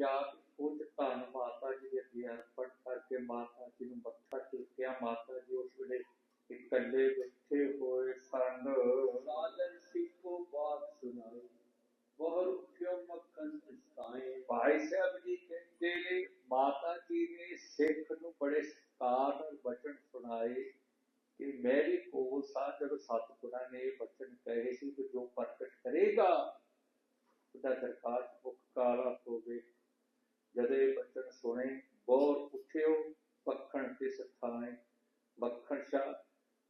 ਜਾ ਕੇ ਕੁਝ ਧਨ ਮਾਤਾ ਜੀ ਦੇ ਅੱਗੇ ਅਰਪਣ ਕਰਕੇ ਮਾਤਾ ਜੀ ਨੂੰ ਮੱਥਾ ਟੇਕਿਆ। ਮਾਤਾ ਜੀ ਉਸ ਵੇਲੇ ਇਕੱਲੇ ਬੈਠੇ ਹੋਏ ਸਨ। ਸਾਦਰ ਸਿੱਖੋ ਬਾਤ ਸੁਣਾਈ ਬਹੁ ਰੁਖਿਓ ਮੱਖਣ ਤਿਸਾਏ ਭਾਈ ਸਾਹਿਬ ਜੀ ਕਹਿੰਦੇ ਨੇ ਮਾਤਾ ਜੀ ਨੇ ਸਿੱਖ ਨੂੰ ਬੜੇ ਸਤਿਕਾਰ ਨਾਲ ਵਚਨ ਸੁਣਾਏ ਕਿ ਮੈਂ ਵੀ ਕੋਲ ਸਾਂ ਜਦੋਂ ਸਤਿਗੁਰਾਂ ਨੇ ਵਚਨ ਕਹੇ ਸੀ ਕਿ ਜੋ ਪ੍ਰਗਟ ਕਰੇਗਾ ਉਹਦਾ ਦਰਕਾਰ ਮੁਖ ਕਾਲਾ ਹੋਵੇ ਜਦੋਂ ਇਹ ਵਚਨ ਸੁਣੇ ਬਹੁਤ ਉੱਠਿਓ ਪੱਖਣ ਤੇ ਸਥਾਏ ਮੱਖਣ ਸ਼ਾਹ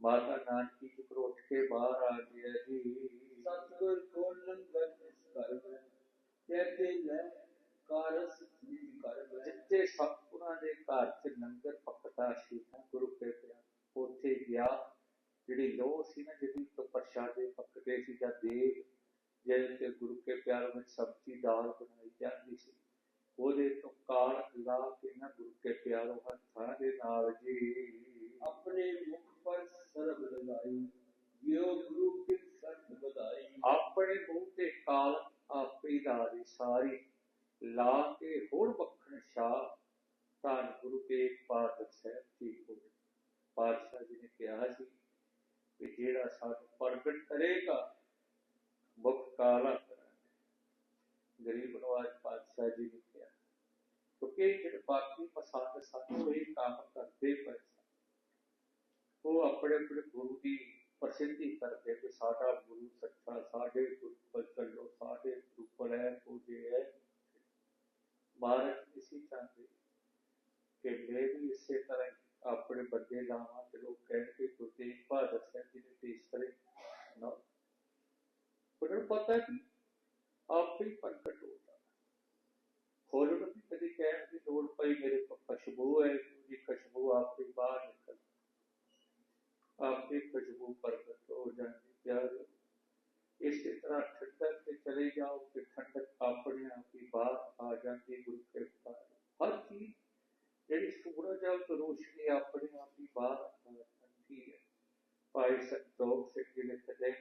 ਮਾਤਾ ਨਾਨਕੀ ਜੀ ਕੋਲ ਉੱਠ ਕੇ ਬਾਹਰ ਆ ਗਿਆ ਜੀ। ਸਤਗੁਰ ਕੋ ਲੰਗਰ ਇਸ ਕਰ ਮੈਂ ਕਹਤੇ ਲੈ ਕਾਰਸ ਨਿਜ ਕਰ ਮੈਂ ਜਿੱਥੇ ਸਤਿਗੁਰਾਂ ਦੇ ਘਰ 'ਚ ਲੰਗਰ ਪੱਕਦਾ ਸੀ ਗੁਰੂ ਕੇ ਪਿਆਰ ਉੱਥੇ ਗਿਆ। ਜਿਹੜੀ ਲੋਹ ਸੀ ਨਾ ਜਿਹਦੀ ਤੋਂ ਪ੍ਰਸ਼ਾਦੇ ਪੱਕਦੇ ਸੀ ਜਾਂ ਦੇਗ ਜਿਹੜੇ ਤੇ ਗੁਰੂ ਕੇ ਪਿਆਰ ਵਿੱਚ ਸਬਜ਼ੀ ਦਾਲ ਬਣਾਈ ਜਾਂਦੀ ਸੀ ਉਹਦੇ ਤੋਂ ਕਾਲ ਲਾ ਕੇ ਨਾ ਗੁਰੂ ਕੇ ਪਿਆਰੋ ਹੱਥਾਂ ਦੇ ਨਾਲ ਜੀ ਆਪਣੇ ਮੁਖ ਪਰ ਸਰਬ ਲਗਾਈ ਜਿਉ ਗੁਰੂ ਕੀ ਸਰਬ ਬਧਾਈ ਆਪਣੇ ਮੂੰਹ ਤੇ ਕਾਲ ਆਪੇ ਲਾ ਦੀ ਸਾਰੀ ਲਾ ਕੇ ਹੋਰ ਮੱਖਣ ਸ਼ਾਹ ਧੰਨ ਗੁਰੂ ਤੇਗ ਬਹਾਦਰ ਸਾਹਿਬ ਜੀ ਕੋਲ ਪਾਤਸ਼ਾਹ ਜੀ ਨੇ ਕਿਹਾ ਸੀ ਕਿ ਜਿਹੜਾ ਸਾਨੂੰ ਪ੍ਰਗਟ ਕਰੇਗਾ ਮੁਖ ਕਾਲਾ ਕਰਾਂਗੇ ਗਰੀਬ ਨਵਾਜ ਪਾਤਸ਼ਾਹ ਜੀ ਨੇ ਕਿਹਾ ਕਿਉਂਕਿ ਜਿਹੜੇ ਬਾਕੀ ਪਸੰਦ ਸਾਨੂੰ ਇਹ ਕੰਮ ਕਰਦੇ ਪਏ ਸਨ ਉਹ ਆਪਣੇ ਆਪਣੇ ਗੁਰੂ ਦੀ ਪ੍ਰਸਿੱਧੀ ਕਰਦੇ ਕਿ ਸਾਡਾ ਗੁਰੂ ਸੱਚਾ ਸਾਡੇ ਗੁਰੂ ਕੋਲ ਚੱਲੋ ਸਾਡੇ ਗੁਰੂ ਕੋਲ ਹੈ ਪੂਜੇ ਹੈ ਮਹਾਰਾਜ ਇਸੇ ਚਾਹੁੰਦੇ ਕਿ ਮੈਂ ਵੀ ਇਸੇ ਤਰ੍ਹਾਂ ਹੀ ਆਪਣੇ ਬੰਦੇ ਲਾਵਾਂ ਤੇ ਲੋਕ ਕਹਿਣਗੇ ਗੁਰੂ ਤੇਗ ਬਹਾਦਰ ਸਾਹਿਬ ਜੀ ਨੇ ਪੇਸ਼ ਕਰੇ ਨਾ ਉਹਨਾਂ ਨੂੰ ਪਤਾ ਕਿ ਆਪੇ ਹੀ ਪ੍ਰਗਟ ਹੋ ਜਾਣਾ ਖੋਲਣ ਦੀ ਕਦੇ ਕਹਿਣ ਦੀ ਲੋੜ ਪਈ ਮੇਰੇ ਕੋਲ ਖੁਸ਼ਬੂ ਹੈ ਉਹਦੀ ਖੁਸ਼ਬੂ ਆਪੇ ਹੀ ਬਾਹਰ ਨਿਕਲ ਆਪੇ ਖੁਸ਼ਬੂ ਪ੍ਰਗਟ ਹੋ ਜਾਂਦੀ ਪਿਆਰ ਇਸੇ ਤਰ੍ਹਾਂ ਠੰਡਕ ਤੇ ਚਲੇ ਜਾਓ ਕਿ ਠੰਡਕ ਆਪਣੇ ਆਪ ਹੀ ਬਾਹਰ ਆ ਜਾਂਦੀ ਗੁਰੂ ਕਿਰਪਾ ਨਾਲ। ਹਰ ਚੀਜ਼ ਜਿਹੜੀ ਸੂਰਜ ਹੈ ਉਹ ਰੋਸ਼ਨੀ ਆਪਣੇ ਆਪ ਹੀ ਬਾਹਰ ਆ ਜਾਂਦੀ ਹੈ। ਭਾਈ ਸੰਤੋਖ ਸਿੰਘ ਜੀ ਨੇ ਕਦੇ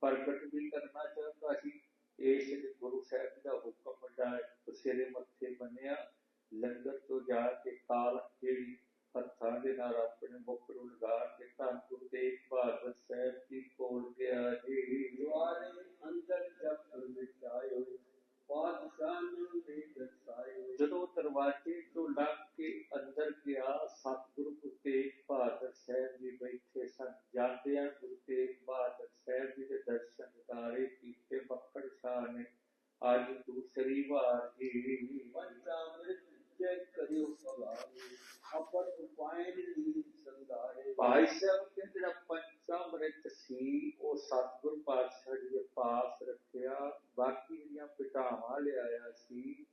ਪ੍ਰਗਟ ਵੀ ਕਰਨਾ ਚਾਹੁੰਦਾ ਸੀ। ਇਸ ਲਈ ਗੁਰੂ ਸਾਹਿਬ ਦਾ ਹੁਕਮ ਵੱਡਾ ਹੈ। ਉਸੇਰੇ ਮੱਥੇ ਬੰਨਿਆ ਲੰਗਰ ਤੋਂ ਜਾ ਕੇ ਕਾਲ ਜਿਹੜੀ ਹੱਥਾਂ ਦੇ ਨਾਲ ਆਪਣੇ ਮੁਖ ਨੂੰ ਲਗਾ ਕੇ ਧੰਨ ਗੁਰੂ ਤੇਗ ਬਹਾਦਰ ਸਾਹਿਬ ਜੀ ਕੋਲ ਗਿਆ। ਜੀ ਦੁਆਰੇ ਅੰਦਰ ਜਪ ਵਿਚਾਇਓ ਪਾਤਸ਼ਾਹ ਨੂੰ ਦੇ ਦਰਸਾਇਓ ਜਦੋਂ ਦਰਵਾਜ਼ੇ ਤੋਂ ਲੰਘ ਕੇ ਅੰਦਰ ਗਿਆ ਸਤਿਗੁਰੂ ਗੁਰੂ ਤੇਗ ਬਹਾਦਰ ਸਾਹਿਬ ਜੀ ਬੈਠੇ ਸਨ ਜਾਂਦਿਆਂ ਗੁਰੂ ਤੇਗ ਬਹਾਦਰ ਸਾਹਿਬ ਜੀ ਦੇ ਦਰਸ਼ਨ ਦਿਦਾਰੇ ਕੀਤੇ ਬੱਕੜ ਸ਼ਾਹ ਨੇ ਅੱਜ ਦੂਸਰੀ ਵਾਰ ਜੀ ਪੰਚਾਮ੍ਰਿਤ ਜੈ ਕਰਿਓ ਭਗਾਰੇ ਅਪਰ ਉਪਾਇਨ ਲੀਨ ਸੰਧਾਰੇ ਭਾਈ ਸਾਹਿਬ ਕਹਿੰਦੇ ਜਿਹੜਾ ਪੰਚਾਮ੍ਰਿਤ ਸੀ ਉਹ ਸਤਿਗੁਰੂ ਪਾਤਸ਼ਾਹ ਜੀ ਦੇ ਪਾਸ ਰੱਖਿਆ ਬਾਕੀ ਜਿਹੜੀਆਂ ਪਿਟਾਵਾਂ ਲਿਆਇਆ ਸੀ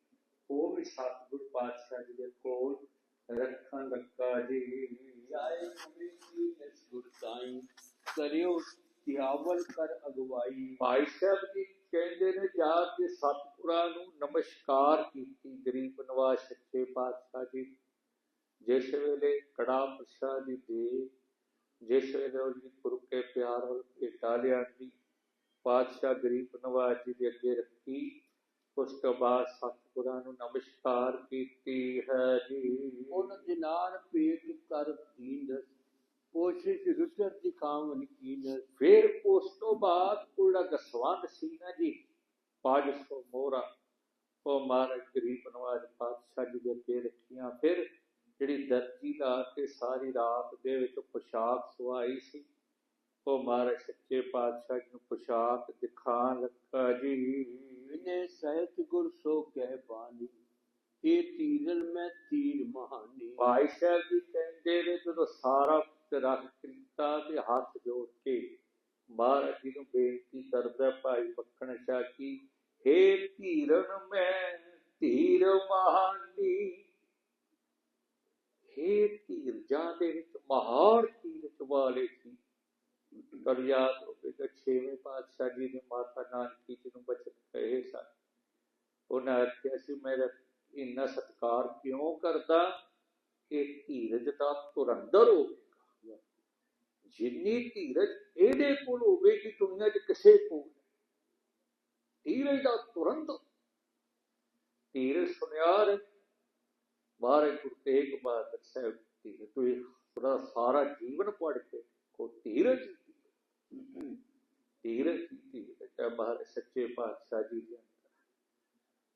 ਉਹ ਵੀ ਸਤਿਗੁਰੂ ਪਾਤਸ਼ਾਹ ਜੀ ਦੇ ਕੋਲ ਰੱਖਣ ਲੱਗਾ ਜੀ ਜਾਏ ਕਮੀ ਕੀ ਇਸ ਗੁਰ ਸਾਈਂ ਕਰਿਓ ਸਿਆਵਲ ਕਰ ਅਗਵਾਈ ਭਾਈ ਸਾਹਿਬ ਜੀ ਕਹਿੰਦੇ ਨੇ ਜਾ ਕੇ ਸਤਿਗੁਰਾਂ ਨੂੰ ਨਮਸਕਾਰ ਕੀਤੀ ਗਰੀਬ ਨਵਾਜ਼ ਸੱਚੇ ਪਾਤਸ਼ਾਹ ਜੀ ਜਿਸ ਵੇਲੇ ਕੜਾ ਪ੍ਰਸ਼ਾਦ ਦੀ ਦੇ ਜਿਸ ਵੇਲੇ ਉਹ ਜੀ ਗੁਰੂ ਕੇ ਪਿਆਰ ਵੱਲ ਭੇਟਾ ਲਿਆਂਦੀ ਪਾਤਸ਼ਾਹ ਗਰੀਬ ਨਵਾਜ਼ ਜੀ ਦੇ ਅੱਗੇ ਰੱਖੀ ਉਸ ਤੋਂ ਬਾਅਦ ਸਤਿਗੁਰਾਂ ਨੂੰ ਨਮਸਕਾਰ ਕੀਤੀ ਹੈ ਜੀ। ਉਨ ਦਿਨਾਰ ਪੇਟ ਕਰ ਦੀਨਸ ਕੋਸ਼ਿਸ਼ ਰੁਚਰ ਦਿਖਾਵਨ ਕੀਨਸ ਫਿਰ ਉਸ ਤੋਂ ਬਾਅਦ ਉਹਦਾ ਦਸਵੰਦ ਸੀ ਨਾ ਜੀ 500 ਮੋਹਰਾ। ਉਹ ਮਹਾਰਾਜ ਗਰੀਬ ਨਵਾਜ ਪਾਤਸ਼ਾਹ ਜੀ ਦੇ ਅੱਗੇ ਰੱਖੀਆਂ। ਫਿਰ ਜਿਹੜੀ ਦਰਜੀ ਲਾ ਕੇ ਸਾਰੀ ਰਾਤ ਦੇ ਵਿੱਚ ਪੋਸ਼ਾਕ ਸਵਾਈ ਸੀ ਉਹ ਮਹਾਰਾਜ ਸੱਚੇ ਪਾਤਸ਼ਾਹ ਜੀ ਨੂੰ ਪੋਸ਼ਾਕ ਦਿਖਾਣ ਲੱਗਾ ਜੀ। ਵਿਨੇ ਸਹਿਤ ਗੁਰ ਸੋ ਕਹਿ ਬਾਣੀ ਇਹ ਤੀਰਲ ਮੈਂ ਤੀਰ ਮਹਾਨੀ। ਭਾਈ ਸਾਹਿਬ ਜੀ ਕਹਿੰਦੇ ਨੇ ਜਦੋਂ ਸਾਰਾ ਰੱਖ ਕੀਤਾ ਤੇ ਹੱਥ ਜੋੜ ਕੇ ਮਹਾਰਾਜ ਜੀ ਨੂੰ ਬੇਨਤੀ ਕਰਦਾ ਭਾਈ ਮੱਖਣ ਸ਼ਾਹ ਕੀ ਹੇ ਧੀਰਨ ਮੈਂ ਧੀਰ ਮਹਾਨੀ। ਹੇ ਧੀਰ ਜਾਂ ਦੇ ਵਿੱਚ ਮਹਾਨ ਧੀਰ ਵਾਲੇ ਸੀ। ਪਰ ਯਾਦ ਹੋਵੇ ਕਿ ਛੇਵੇਂ ਪਾਤਸ਼ਾਹ ਜੀ ਨੇ ਮਾਤਾ ਨਾਨਕੀ ਜੀ ਨੂੰ ਬਚਨ ਕਹੇ ਸਨ। ਉਹਨਾਂ ਆਖਿਆ ਸੀ ਮੇਰਾ ਇੰਨਾ ਸਤਿਕਾਰ ਕਿਉਂ ਕਰਦਾ ਕਿ ਧੀਰਜ ਦਾ ਤੁਰੰਦਰ ਹੋਵੇਗਾ? ਜਿੰਨੀ ਧੀਰਜ ਇਹਦੇ ਕੋਲ ਹੋਵੇਗੀ, ਦੁਨੀਆ 'ਚ ਕਿਸੇ ਕੋਲ ਧੀਰਜ ਦਾ ਤੁਰੰਤ ਧੀਰ ਸੁਨਿਆਰ ਮਹਾਰਾਜ ਗੁਰੂ ਤੇਗ ਬਹਾਦਰ ਸਾਹਿਬ ਜੀ ਤੁਸੀਂ ਉਹਦਾ ਸਾਰਾ ਜੀਵਨ ਪੜ੍ਹ ਕੇ ਕੋ ਧੀਰਜ ਧੀਰਜ ਦੀ ਹੈ ਮਹਾਰਾਜ ਸੱਚੇ ਪਾਤਸ਼ਾਹ ਜੀ ਦੇ